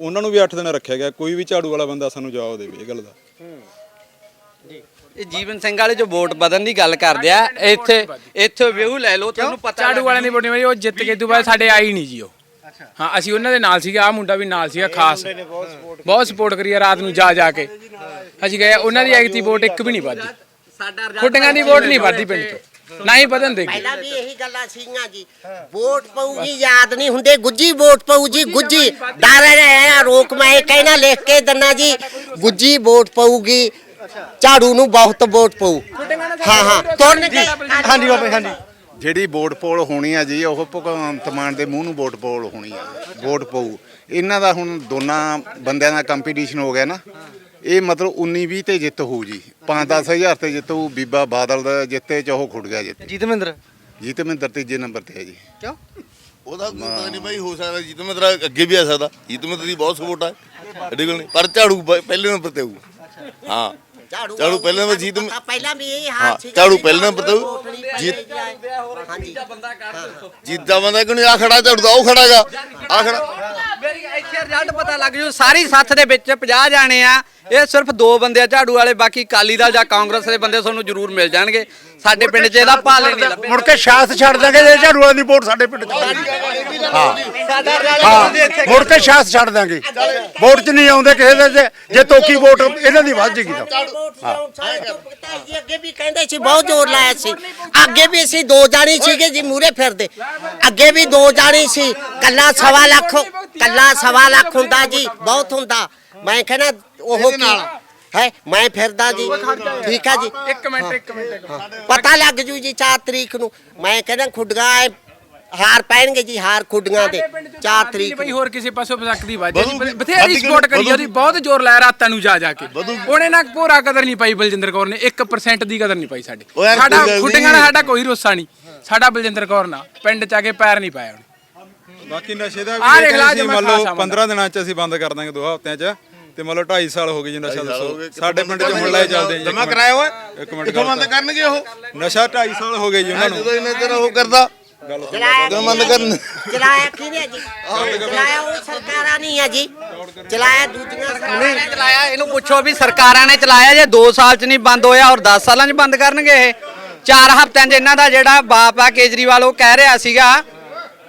ਉਹਨਾਂ ਨੂੰ ਵੀ 8 ਦਿਨ ਰੱਖਿਆ ਗਿਆ। ਕੋਈ ਵੀ ਝਾੜੂ ਵਾਲਾ ਬੰਦਾ ਸਾਨੂੰ ਜਵਾਬ ਦੇਵੇ ਇਹ ਗੱਲ ਦਾ। ਇਹ ਜੀਵਨ ਸਿੰਘ ਵਾਲੇ ਜੋ ਵੋਟ ਬਦਲਣ ਦੀ ਗੱਲ ਕਰਦੇ ਆ ਇੱਥੇ ਇੱਥੇ ਵਿਊ ਲੈ ਲਓ ਤੁਹਾਨੂੰ ਪਤਾ ਝਾੜੂ ਵਾਲਿਆਂ ਦੀ ਵੋਟਿੰਗ ਵਾਰੀ ਉਹ ਜਿੱਤ ਕੇ ਤੋਂ ਬਾਅਦ ਸਾਡੇ ਆਈ ਨਹੀਂ ਜੀ ਉਹ। ਹਾਂ ਅਸੀਂ ਉਹਨਾਂ ਦੇ ਨਾਲ ਸੀਗੇ ਆ ਮੁੰਡਾ ਵੀ ਨਾਲ ਸੀਗਾ ਖਾਸ। ਬਹੁਤ ਸਪੋਰਟ ਕਰੀ ਆ ਰਾਤ ਨੂੰ ਜਾ ਜਾ ਕੇ। ਅਸੀਂ ਗਏ ਉਹਨਾਂ ਦੀ ਐਗਤੀ ਵੋਟ ਇੱਕ ਵੀ ਨਹੀਂ ਵੱਧੀ। ਸਾਡਾ ਖੁੱਡੀਆਂ ਦੀ ਵੋਟ ਨਹੀਂ ਵੱਧਦੀ ਪਿੰਡ ਤੋਂ। ਨਾ ਹੀ ਵਧਣ ਦੇਗੀ। ਪਹਿਲਾਂ ਵੀ ਇਹੀ ਗੱਲਾਂ ਸੀਗੀਆਂ ਜੀ। ਵੋਟ ਪਊਗੀ ਯਾਦ ਨਹੀਂ ਹੁੰਦੇ। ਗੁੱਜੀ ਵੋਟ ਪਊ ਜੀ ਗੁੱਜੀ। ਡਰ ਰਿਹਾ ਰੋਕ ਮੈਂ ਕਹਿਣਾ ਲਿਖ ਕੇ ਦੰਨਾ ਜੀ। ਗੁੱਜੀ ਵੋਟ ਪਊਗੀ ਝਾੜੂ ਨੂੰ ਬਹੁਤ ਵੋਟ ਪਊ। ਹਾਂ ਹਾਂ। ਜੀ ਹਾਂਜੀ ਬਾਬੇ ਹਾਂਜੀ। ਜਿਹੜੀ ਵੋਟ ਪੋਲ ਹੋਣੀ ਆ ਜੀ ਉਹ ਭਗਵੰਤ ਮਾਨ ਦੇ ਮੂੰਹ ਨੂੰ ਵੋਟ ਪੋਲ ਹੋਣੀ ਆ। ਵੋਟ ਪਊ। ਇਹਨਾਂ ਦਾ ਹੁਣ ਦੋਨਾਂ ਬੰਦਿਆਂ ਦਾ ਕੰਪੀਟੀਸ਼ਨ ਹੋ ਗਿਆ ਨਾ। ਇਹ ਮਤਲਬ 19 20 ਤੇ ਜਿੱਤ ਹੋਊ ਜੀ। 5-10 ਹਜ਼ਾਰ ਤੇ ਜਿੱਤ ਹੋਊ ਬੀਬਾ ਬਾਦਲ ਦਾ ਜਿੱਤੇ ਚ ਉਹ ਖੁੱਟ ਗਿਆ ਜਿੱਤ। ਜੀਤਮਿੰਦਰ? ਜੀਤ ਮਹਿੰਦਰ ਤੀਜੇ ਨੰਬਰ ਤੇ ਹੈ ਜੀ। ਕਿਉਂ? ਉਹਦਾ ਕੋਈ ਪਤਾ ਨਹੀਂ ਬਾਈ ਹੋ ਸਕਦਾ ਜੀਤ ਮਤਰਾ ਅੱਗੇ ਵੀ ਆ ਸਕਦਾ। ਜੀਤ ਮਤਰਾ ਦੀ ਬਹੁਤ ਸਪੋਰਟ ਹੈ ਐਡੀ ਗੱਲ ਨਹੀਂ। ਪਰ ਝਾੜੂ ਪਹਿਲੇ ਨੰਬਰ ਤੇ ਆਊ ਹਾਂ। ਝਾੜੂ ਪਹਿਲੇ ਨੰਬਰ ਜੀਤ ਮ- ਪਹਿਲਾਂ ਵੀ ਇਹ ਹਾਂ ਹਾਲ ਸੀਗਾ ਝਾੜੂ ਪਹਿਲੇ ਨੰਬਰ ਤੇ ਆਊ ਜੀਤ ਹਾਂਜੀ। ਜੀਤਾ ਬੰਦਾ ਕਿਉਂ ਨਹੀਂ ਆ ਖੜਾ? ਝਾੜੂ ਦਾ ਉਹ ਖੜਾਗਾ ਆ ਖੜਾ ਮੇਰੀ ਇੱਥੇ ਰਿਜ਼ਲਟ ਪਤਾ ਲੱਗ ਜੂ ਸਾਰੀ ਸੱਥ ਦੇ ਵਿੱਚ 50 ਜਾਣੇ ਆ ਇਹ ਸਿਰਫ ਦੋ ਬੰਦੇ ਆ ਝਾੜੂ ਵਾਲੇ ਬਾਕੀ ਕਾਲੀ ਦਲ ਜਾਂ ਕਾਂਗਰਸ ਦੇ ਬੰਦੇ ਤੁਹਾਨੂੰ ਜ਼ਰੂਰ ਮਿਲ ਜਾਣਗੇ। ਸਾਡੇ ਪਿੰਡ 'ਚ ਇਹਦਾ ਭਾਲੇ ਨਹੀਂ ਲੱਭੇ ਮੁੜ ਕੇ ਸ਼ਾਸਤ ਛੱਡ ਦਾਂਗੇ ਜੇ ਝਾੜੂ ਵਾਲਿਆਂ ਦੀ ਵੋਟ ਸਾਡੇ ਪਿੰਡ 'ਚ ਹਾਂ। ਮੁੜ ਕੇ ਸ਼ਾਸਤ ਛੱਡ ਦਾਂਗੇ ਵੋਟ 'ਚ ਨਹੀਂ ਆਉਂਦੇ ਕਿਸੇ ਦੇ ਜੇ- ਜੇ ਤੋਕੀ ਵੋਟ ਇਹਨਾਂ ਦੀ ਵੱਧ ਜੇਗੀ ਤਾਂ। ਜੀ ਅੱਗੇ ਵੀ ਕਹਿੰਦੇ ਸੀ ਬਹੁਤ ਜ਼ੋਰ ਲਾਇਆ ਸੀ। ਅੱਗੇ ਵੀ ਅਸੀਂ ਦੋ ਜਾਣੀ ਸੀਗੇ ਜੀ ਮੂਰੇ ਫਿਰਦੇ। ਅੱਗੇ ਵੀ ਦੋ ਜਾਣੀ ਸੀ। ਕੱਲਾ ਸਵਾ ਲੱਖ ਕੱਲਾ ਸਵਾ ਲੱਖ ਹੁੰਦਾ ਜੀ ਬਹੁਤ ਹੁੰਦਾ। ਮੈਂ ਕਹਿੰਦਾ ਉਹ ਹੈ? ਮੈਂ ਫਿਰਦਾ ਜੀ। ਠੀਕ ਆ ਜੀ। ਇੱਕ ਮਿੰਟ ਇੱਕ ਮਿੰਟ। ਪਤਾ ਲੱਗ ਜੂ ਜੀ 4 ਤਰੀਕ ਨੂੰ। ਮੈਂ ਕਹਿੰਦਾ ਖੁੱਡੀਆਂ ਐ ਹਾਰ ਪੈਣਗੇ ਜੀ ਹਾਰ ਖੁੱਡੀਆਂ ਦੇ। 4 ਤਰੀਕ ਬਈ ਨੂੰ। ਹੋਰ ਕਿਸੇ ਪਾਸੋਂ ਸਕਦੀ ਵਾਜੇ ਵਧੂਗੀ, ਜੀ। ਬਥੇਰੀ ਸਪੋਰਟ ਕਰੀ ਉਹਦੀ ਬਹੁਤ ਜ਼ੋਰ ਲਾਇਆ ਰਾਤਾਂ ਨੂੰ ਜਾ ਜਾ ਕੇ। ਉਹਨੇ ਨਾ ਪੂਰਾ ਕਦਰ ਨਹੀਂ ਪਾਈ ਬਲਜਿੰਦਰ ਕੌਰ ਨੇ 1% ਦੀ ਕਦਰ ਨਹੀਂ ਪਾਈ ਸਾਡੇ। ਸਾਡਾ ਖੁੱਡੀਆਂ ਨਾਲ। ਸਾਡਾ ਕੋਈ ਰੋਸਾ ਨਹੀਂ। ਸਾਡਾ ਬਲਜਿੰਦਰ ਕੌਰ ਨਾਲ ਪਿੰਡ ਚ ਆ ਕੇ ਪੈਰ ਨਹੀਂ ਪਾਇਆ ਬਾਕੀ ਨਸ਼ੇ ਦਾ ਆਹ ਵੀ ਦੇਖ ਲਾ ਜੇ ਮੈਂ ਮੰਨ ਲਓ ਖਾਸ ਆਵਾਂ 15 ਦਿਨਾਂ 'ਚ ਅਸੀਂ ਬੰਦ ਕਰ ਦਾਂਗੇ ਦੋ ਹਫ਼ਤਿਆਂ 'ਚ ਤੇ ਮੰਨ ਲਓ 2.5 ਸਾਲ ਹੋ ਗਏ ਜੀ ਨਸ਼ਾ। ਦੱਸੋ। ਸਾਡੇ ਪਿੰਡ 'ਚ ਮੁੱਲਾ ਹੀ ਚੱਲਦੇ ਜੀ ਜਮਾ ਕਰਾਇਆ ਹੋਇਆ ਇੱਕ ਮਿੰਟ ਕਿੱਥੋਂ ਗੱਲ ਬੰਦ ਕਰ। ਕਰਨਗੇ ਉਹ? ਨਸ਼ਾ 2.5 ਸਾਲ ਹੋ ਗਏ ਜੀ ਉਹਨਾਂ ਨੂੰ। ਜਦੋਂ ਇਹਨੇ ਤੇਰਾ ਉਹ ਕਰਦਾ ਚਲਾਇਆ ਜਦੋਂ ਬੰਦ ਕਰਨ ਚਲਾਇਆ ਕਿਹਨੇ ਆ ਜੀ? ਚਲਾਇਆ ਉਹ ਸਰਕਾਰਾਂ ਨਹੀਂ ਆ ਜੀ। ਚਲਾਇਆ ਦੂਜੀਆਂ ਸਰਕਾਰਾਂ ਨੇ ਚਲਾਇਆ। ਇਹਨੂੰ ਪੁੱਛੋ ਵੀ ਸਰਕਾਰਾਂ ਨੇ ਚਲਾਇਆ ਜੇ 2 ਸਾਲ 'ਚ ਨਹੀਂ ਬੰਦ ਹੋਇਆ ਔਰ 10 ਸਾਲਾਂ 'ਚ ਬੰਦ ਕਰਨਗੇ ਇਹ? 4 ਹਫ਼ਤਿਆਂ 'ਚ ਇਹਨਾਂ ਦਾ ਜਿਹੜਾ ਬਾਪ ਆ ਕੇਜਰੀਵਾਲ ਉਹ ਕਹਿ ਰਿਹਾ ਸੀਗਾ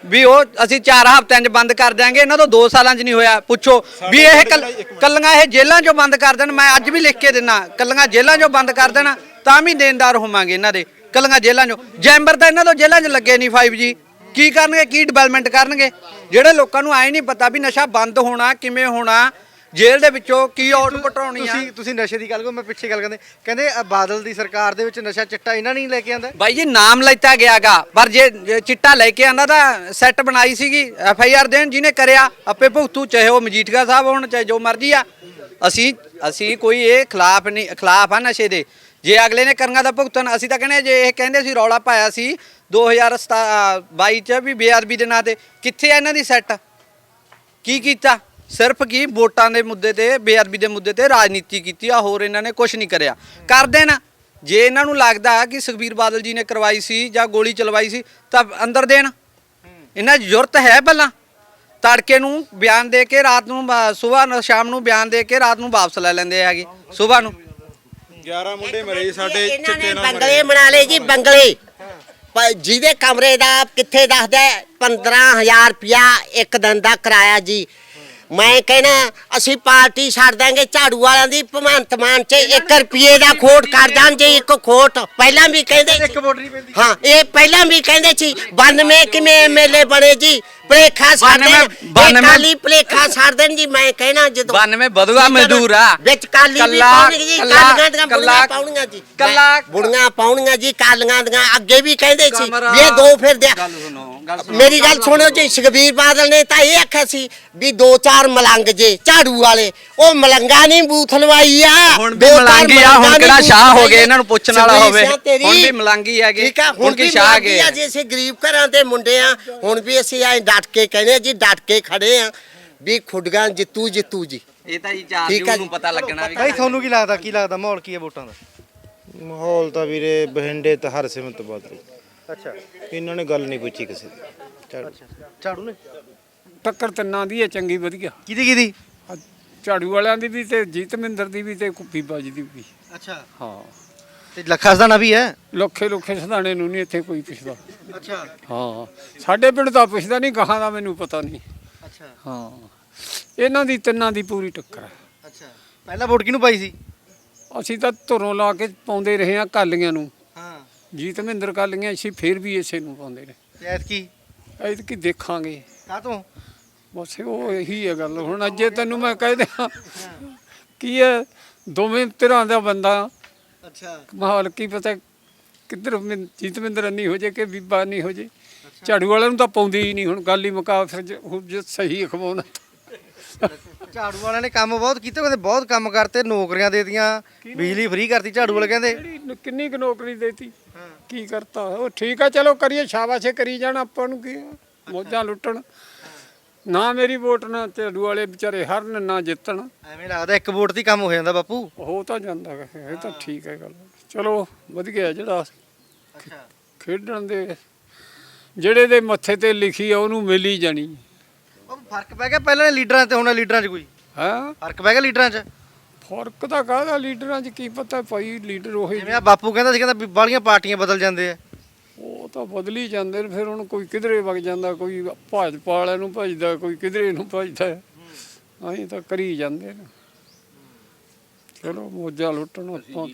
ਵੀ ਉਹ ਅਸੀਂ 4 ਹਫ਼ਤਿਆਂ 'ਚ ਬੰਦ ਕਰ ਦਿਆਂਗੇ ਇਹਨਾਂ ਤੋਂ 2 ਸਾਲਾਂ 'ਚ ਨਹੀਂ ਹੋਇਆ। ਪੁੱਛੋ ਵੀ ਇਹ ਕੱਲ- ਕੱਲੀਆਂ ਇਹ ਜੇਲ੍ਹਾਂ 'ਚੋਂ ਬੰਦ ਕਰ ਦੇਣ ਮੈਂ ਅੱਜ ਵੀ ਲਿਖ ਕੇ ਦਿੰਨਾ। ਕੱਲੀਆਂ ਜੇਲ੍ਹਾਂ 'ਚੋਂ ਬੰਦ ਕਰ ਦੇਣ ਤਾਂ ਵੀ ਦੇਣਦਾਰ ਹੋਵਾਂਗੇ ਇਹਨਾਂ ਦੇ। ਕੱਲੀਆਂ ਜੇਲ੍ਹਾਂ 'ਚੋਂ। ਜੈਂਬਰ ਤਾਂ ਇਹਨਾਂ ਤੋਂ ਜੇਲ੍ਹਾਂ 'ਚ ਲੱਗੇ ਨਹੀਂ 5G ਕੀ ਕਰਨਗੇ ਕੀ ਡਿਵੈਲਪਮੈਂਟ ਕਰਨਗੇ? ਜਿਹੜੇ ਲੋਕਾਂ ਨੂੰ ਐ ਨਹੀਂ ਪਤਾ ਵੀ ਨਸ਼ਾ ਬੰਦ ਹੋਣਾ ਕਿਵੇਂ ਹੋਣਾ ਜੇਲ੍ਹ ਦੇ ਵਿੱਚੋਂ ਕੀ ਆਊਟਪੁੱਟ ਆਉਣੀ ਆ? ਤੁਸੀਂ ਤੁਸੀਂ ਨਸ਼ੇ ਦੀ ਗੱਲ ਕਰੋ ਮੈਂ ਪਿੱਛੇ ਗੱਲ ਕਰਦੇ ਕਹਿੰਦੇ ਅ, ਬਾਦਲ ਦੀ ਸਰਕਾਰ ਦੇ ਵਿੱਚ ਨਸ਼ਾ ਚਿੱਟਾ ਇਹਨਾਂ ਨਹੀਂ ਲੈ ਕੇ ਆਂਦਾ। ਬਾਈ ਜੀ ਨਾਮ ਲੈਤਾ ਗਿਆਗਾ ਪਰ ਜੇ ਜੇ ਚਿੱਟਾ ਲੈ ਕੇ ਆਂਦਾ ਤਾਂ ਸੈੱਟ ਬਣਾਈ ਸੀਗੀ ਐਫ ਆਈ ਆਰ ਦੇਣ ਜਿਹਨੇ ਕਰਿਆ ਆਪੇ ਭੁਗਤੂ ਚਾਹੇ ਉਹ ਮਜੀਠੀਆ ਸਾਹਿਬ ਹੋਣ ਚਾਹੇ ਜੋ ਮਰਜ਼ੀ ਆ। ਅਸੀਂ ਅਸੀਂ ਕੋਈ ਇਹ ਖਿਲਾਫ ਨਹੀਂ ਖਿਲਾਫ ਆ ਨਸ਼ੇ ਦੇ। ਜੇ ਅਗਲੇ ਨੇ ਕਰਾਂਗਾ ਤਾਂ ਭੁਗਤਣ। ਅਸੀਂ ਤਾਂ ਕਹਿੰਦੇ ਜੇ ਇਹ ਕਹਿੰਦੇ ਸੀ ਰੌਲਾ ਪਾਇਆ ਸੀ 2022 ਚ ਵੀ ਬੇਅਦਬੀ ਦੇ ਨਾਂ ਤੇ ਕਿੱਥੇ ਆ ਇਹਨਾਂ ਦੀ ਸੈੱਟ ਕੀ ਕੀਤਾ? ਸਿਰਫ ਕੀ ਵੋਟਾਂ ਦੇ ਮੁੱਦੇ ਤੇ ਬੇਅਦਬੀ ਦੇ ਮੁੱਦੇ ਤੇ ਰਾਜਨੀਤੀ ਕੀਤੀ ਆ ਹੋਰ ਇਹਨਾਂ ਨੇ ਕੁਝ ਨਹੀਂ ਕਰਿਆ। ਕਰ ਦੇਣ। ਜੇ ਇਹਨਾਂ ਨੂੰ ਲੱਗਦਾ ਕਿ ਸੁਖਬੀਰ ਬਾਦਲ ਜੀ ਨੇ ਕਰਵਾਈ ਸੀ ਜਾਂ ਗੋਲੀ ਚਲਵਾਈ ਸੀ ਤਾਂ ਅੰਦਰ ਦੇਣ। ਇਹਨਾਂ ਜ਼ਰੂਰਤ ਹੈ ਪਹਿਲਾਂ। ਤੜਕੇ ਨੂੰ ਬਿਆਨ ਦੇ ਕੇ ਰਾਤ ਨੂੰ ਸਵੇਰ ਸ਼ਾਮ ਨੂੰ ਬਿਆਨ ਦੇ ਕੇ ਰਾਤ ਨੂੰ ਵਾਪਸ ਲੈ ਲੈਂਦੇ ਹੈਗੇ ਸਵੇਰ ਨੂੰ। 11 ਮੁੰਡੇ ਮਰੇ ਸਾਡੇ ਇਹਨਾਂ ਨੇ ਚਿੱਟੇ ਨਾਲ ਬੰਗਲੇ ਬਣਾ ਲਏ ਜੀ ਬੰਗਲੇ। ਜਿਹਦੇ ਕਮਰੇ ਦਾ ਕਿੱਥੇ ਦੱਸਦਾ ਹੈ? 15000 ਰੁਪਿਆ ਇੱਕ ਦਿਨ ਦਾ ਕਿਰਾਇਆ ਜੀ। ਮੈਂ ਕਹਿਣਾ ਅਸੀਂ ਪਾਰਟੀ ਛੱਡ ਦਾਂਗੇ ਝਾੜੂ ਵਾਲਿਆਂ ਦੀ ਭਗਵੰਤ ਮਾਨ ਚ 1 ਰੁਪਏ ਦਾ ਖੋਟ ਕਰ ਜਾਣ ਜੇ ਇੱਕ ਖੋਟ ਪਹਿਲਾਂ ਵੀ ਕਹਿੰਦੇ ਸੀ। ਇੱਕ ਵੋਟ ਨਹੀਂ ਪੈਂਦੀ ਹਾਂ ਇਹ ਪਹਿਲਾਂ ਵੀ ਕਹਿੰਦੇ ਸੀ 92 ਕਿਵੇਂ ਐਮਐਲਏ ਬਣੇ ਜੀ ਭਲੇਖਾ ਛੱਡ ਦੇਣ 92 92 ਕਾਲੀ ਭਲੇਖਾ ਛੱਡ ਦੇਣ ਜੀ ਮੈਂ ਕਹਿਣਾ ਜਦੋਂ 92 ਬਦੂਆ ਮਜ਼ਦੂਰ ਆ। ਵਿੱਚ ਕਾਲੀ ਵੀ ਕੱਲਾ- ਪਾਉਣਗੇ ਜੀ ਕੱਲਾ- ਕਾਲੀਆਂ ਦੀਆਂ ਬੁੜੀਆਂ ਕੱਲਾ- ਪਾਉਣੀਆਂ ਜੀ। ਕੱਲਾ- ਬੁੜੀਆਂ ਪਾਉਣੀਆਂ ਜੀ ਕਾਲੀਆਂ ਦੀਆਂ ਅੱਗੇ ਵੀ ਕਹਿੰਦੇ ਸੀ ਕਮਰਾ- ਵੀ ਇਹ ਦੋ ਫਿਰਦੇ ਆ। ਗੱਲ ਸੁਣੋ ਗੱਲ ਸੁਣੋ। ਮੇਰੀ ਗੱਲ ਸੁਣੋ ਜੀ ਸੁਖਬੀਰ ਬਾਦਲ ਨੇ ਤਾਂ ਇਹ ਆਖਿਆ ਸੀ ਵੀ ਦੋ ਚਾਰ ਮਲੰਗ ਜੇ ਝਾੜੂ ਵਾਲੇ ਉਹ ਮਲੰਗਾ ਨਹੀਂ ਬੂਥ ਲਵਾਈ ਆ। ਹੁਣ ਵੀ ਦੋ ਚਾਰ ਮਲੰਗੀ ਆ, ਹੁਣ ਮਲੰਗਾਂ ਕਿਹੜਾ ਨੇ ਸ਼ਾਹ ਬੂਥ ਹੋ ਗਏ, ਇਹਨਾਂ ਨੂੰ ਪੁੱਛਣ ਵਾਲਾ ਸੁਖਬੀਰ ਹੋਵੇ। ਸਿੰਘ ਤੇਰੀ- ਹੁਣ ਵੀ ਮਲੰਗੀ ਹੈਗੇ, ਠੀਕ ਆ ਹੁਣ ਹੁਣ ਕੀ ਵੀ ਸ਼ਾਹ ਮਲੰਗੀ ਹੈਗੇ ਆ। ਆ। ਜੇ ਅਸੀਂ ਗਰੀਬ ਘਰਾਂ ਦੇ ਮੁੰਡੇ ਆ ਹੁਣ ਵੀ ਅਸੀਂ ਐ ਡਟ ਕੇ ਕਹਿੰਦੇ ਜੀ ਡਟ ਕੇ ਖੜੇ ਆ ਵੀ ਖੁੱਡਗਾਂ ਜਿੱਤੂ ਜਿੱਤੂ ਜੀ। ਇਹ ਤਾਂ ਜੀ 4 ਠੀਕ ਆ ਜੂਨ ਨੂੰ ਜੀ। ਪਤਾ ਲੱਗਣਾ ਵੀ ਭਾਈ ਤੁਹਾਨੂੰ ਕੀ ਲੱਗਦਾ ਕੀ ਲੱਗਦਾ ਮਾਹੌਲ ਕੀ ਹੈ ਵੋਟਾਂ ਦਾ? ਮਾਹੌਲ ਤਾਂ ਵੀਰੇ ਬਹਿੰਡੇ ਤਾਂ ਹਰ ਸਿਮਤ ਬਦਲ ਅੱਛਾ। ਇਹਨਾਂ ਨੇ ਗੱਲ ਨਹੀਂ ਪੁੱਛੀ ਕਿਸੇ ਦੀ। ਚੱਲ। ਝਾੜੂ ਨੇ? ਟੱਕਰ ਤਿੰਨਾਂ ਦੀ ਹੈ ਚੰਗੀ ਵਧੀਆ। ਕਿਹਦੀ ਕਿਹਦੀ? ਆਹ ਝਾੜੂ ਵਾਲਿਆਂ ਦੀ ਵੀ ਤੇ ਜੀਤਮਿੰਦਰ ਦੀ ਵੀ ਤੇ ਕੁੱਪੀ ਬਾਜੀ ਦੀ ਵੀ। ਅੱਛਾ। ਹਾਂ। ਤੇ ਲੱਖਾ ਸਦਾਨਾ ਵੀ ਹੈ? ਲੋਖੇ ਲੋਖੇ ਸਧਾਣੇ ਨੂੰ ਨਹੀਂ ਇੱਥੇ ਕੋਈ ਪੁੱਛਦਾ। ਅੱਛਾ। ਹਾਂ ਸਾਡੇ ਪਿੰਡ ਤਾਂ ਪੁੱਛਦਾ ਨਹੀਂ ਗਾਹਾਂ ਦਾ ਮੈਨੂੰ ਪਤਾ ਨਹੀਂ। ਅੱਛਾ। ਹਾਂ ਇਹਨਾਂ ਦੀ ਤਿੰਨਾਂ ਦੀ ਪੂਰੀ ਟੱਕਰ ਹੈ। ਅੱਛਾ। ਪਹਿਲਾਂ ਵੋਟ ਕਿਹਨੂੰ ਪਾਈ ਸੀ? ਅਸੀਂ ਤਾਂ ਧੁਰੋਂ ਲਾ ਕੇ ਪਾਉਂਦੇ ਰਹੇ ਹਾਂ ਕਾਲੀਆਂ ਨੂੰ। ਹਾਂ। ਜੀਤ ਮਹਿੰਦਰ ਕਾਲੀਆਂ ਅਸੀਂ ਫੇਰ ਵੀ ਇਸੇ ਨੂੰ ਪਾਉਂਦੇ ਨੇ ਤੇ ਐਤਕੀ? ਐਤਕੀ ਦੇਖਾਂਗੇ। ਕਾਹ ਤੋਂ ਬਸ ਉਹ ਇਹੀ ਹੈ ਗੱਲ। ਹੁਣ ਅੱਜੇ ਤੈਨੂੰ ਮੈਂ ਕਹਿ ਦਿਆਂ ਕੀ ਹੈ? ਦੋਵੇਂ ਤਰ੍ਹਾਂ ਦਾ ਬੰਦਾ ਅੱਛਾ। ਮਾਹੌਲ ਕੀ ਪਤਾ ਕਿੱਧਰ ਮਿੰ- ਜੀਤਮਿੰਦਰ ਨਹੀਂ ਹੋ ਜੇ ਕਿ ਬੀਬਾ ਨਹੀਂ ਹੋ ਜੇ। ਝਾੜੂ ਵਾਲਿਆਂ ਨੂੰ ਤਾਂ ਪਾਉਂਦੀ ਹੀ ਨਹੀਂ ਹੁਣ ਗੱਲ ਹੀ ਮੁਕਾ ਫਿਰ ਜੇ- ਹੁਣ ਜੇ ਸਹੀ ਅਖਵਾਉਣਾ ਝਾੜੂ ਵਾਲਿਆਂ ਨੇ ਕੰਮ ਬਹੁਤ ਕੀਤੇ ਕਹਿੰਦੇ ਬਹੁਤ ਕੰਮ ਕਰਤੇ ਨੌਕਰੀਆਂ ਦਿੱਤੀਆਂ ਬਿਜਲੀ ਫ੍ਰੀ ਕਰਤੀ ਝਾੜੂ ਵਾਲੇ ਕਹਿੰਦੇ। ਕਿਹੜੀ ਨ- ਕਿੰਨੀ ਕੁ ਨੌਕਰੀ ਦੇਤੀ? ਕੀ ਕਰਤਾ? ਉਹ ਠੀਕ ਆ ਚਲੋ ਕਰੀਏ ਸ਼ਾਬਾਸ਼ੇ ਕਰੀ ਜਾਣ ਆਪਾਂ ਨੂੰ ਕੀ ਆ, ਮੌਜਾਂ ਲੁੱਟਣ। ਨਾ ਮੇਰੀ ਵੋਟ ਨਾ ਝਾੜੂ ਵਾਲੇ ਵਿਚਾਰੇ ਹਰਨ ਨਾ ਜਿੱਤਣ। ਐਵੇਂ ਲੱਗਦਾ ਇੱਕ ਵੋਟ ਦੀ ਕੰਮ ਹੋ ਜਾਂਦਾ ਬਾਪੂ। ਹੋ ਤਾਂ ਜਾਂਦਾ ਗਾ, ਇਹ ਤਾਂ ਠੀਕ ਹੈ ਗੱਲ। ਚਲੋ ਵਧੀਆ ਜਿਹੜਾ ਅੱਛਾ। ਖੇਡਣ ਦੇ ਜਿਹੜੇ ਦੇ ਮੱਥੇ ਤੇ ਲਿਖੀ ਆ ਉਹਨੂੰ ਮਿਲ ਹੀ ਜਾਣੀ। ਉਹ ਫ਼ਰਕ ਪੈ ਗਿਆ ਪਹਿਲਾਂ ਲੀਡਰਾਂ ਤੇ ਹੁਣ ਲੀਡਰਾਂ 'ਚ ਕੋਈ? ਹਾਂ? ਫ਼ਰਕ ਪੈ ਗਿਆ ਲੀਡਰਾਂ 'ਚ? ਫ਼ਰਕ ਤਾਂ ਕਾਹਦਾ ਲੀਡਰਾਂ 'ਚ? ਕੀ ਪਤਾ ਭਾਈ ਲੀਡਰ ਉਹੀ ਜਿਵੇਂ ਆ ਬਾਪੂ ਕਹਿੰਦਾ ਸੀ ਕਹਿੰਦਾ ਵੀ ਬਾਲੀਆਂ ਪਾਰਟੀਆਂ ਬਦਲ ਜਾਂਦੇ ਆ। ਉਹ ਤਾਂ ਬਦਲੀ ਜਾਂਦੇ ਨੇ ਫਿਰ ਹੁਣ ਕੋਈ ਕਿਧਰੇ ਵਗ ਜਾਂਦਾ ਕੋਈ ਭਾਜਪਾ ਵਾਲਿਆਂ ਨੂੰ ਭਜਦਾ ਕੋਈ ਕਿਧਰੇ ਨੂੰ ਭਜਦਾ। ਅਸੀਂ ਤਾਂ ਕਰੀ ਜਾਂਦੇ ਨੇ। ਚਲੋ ਮੋਜਾ ਲੁੱਟਣ ਆਪਾਂ।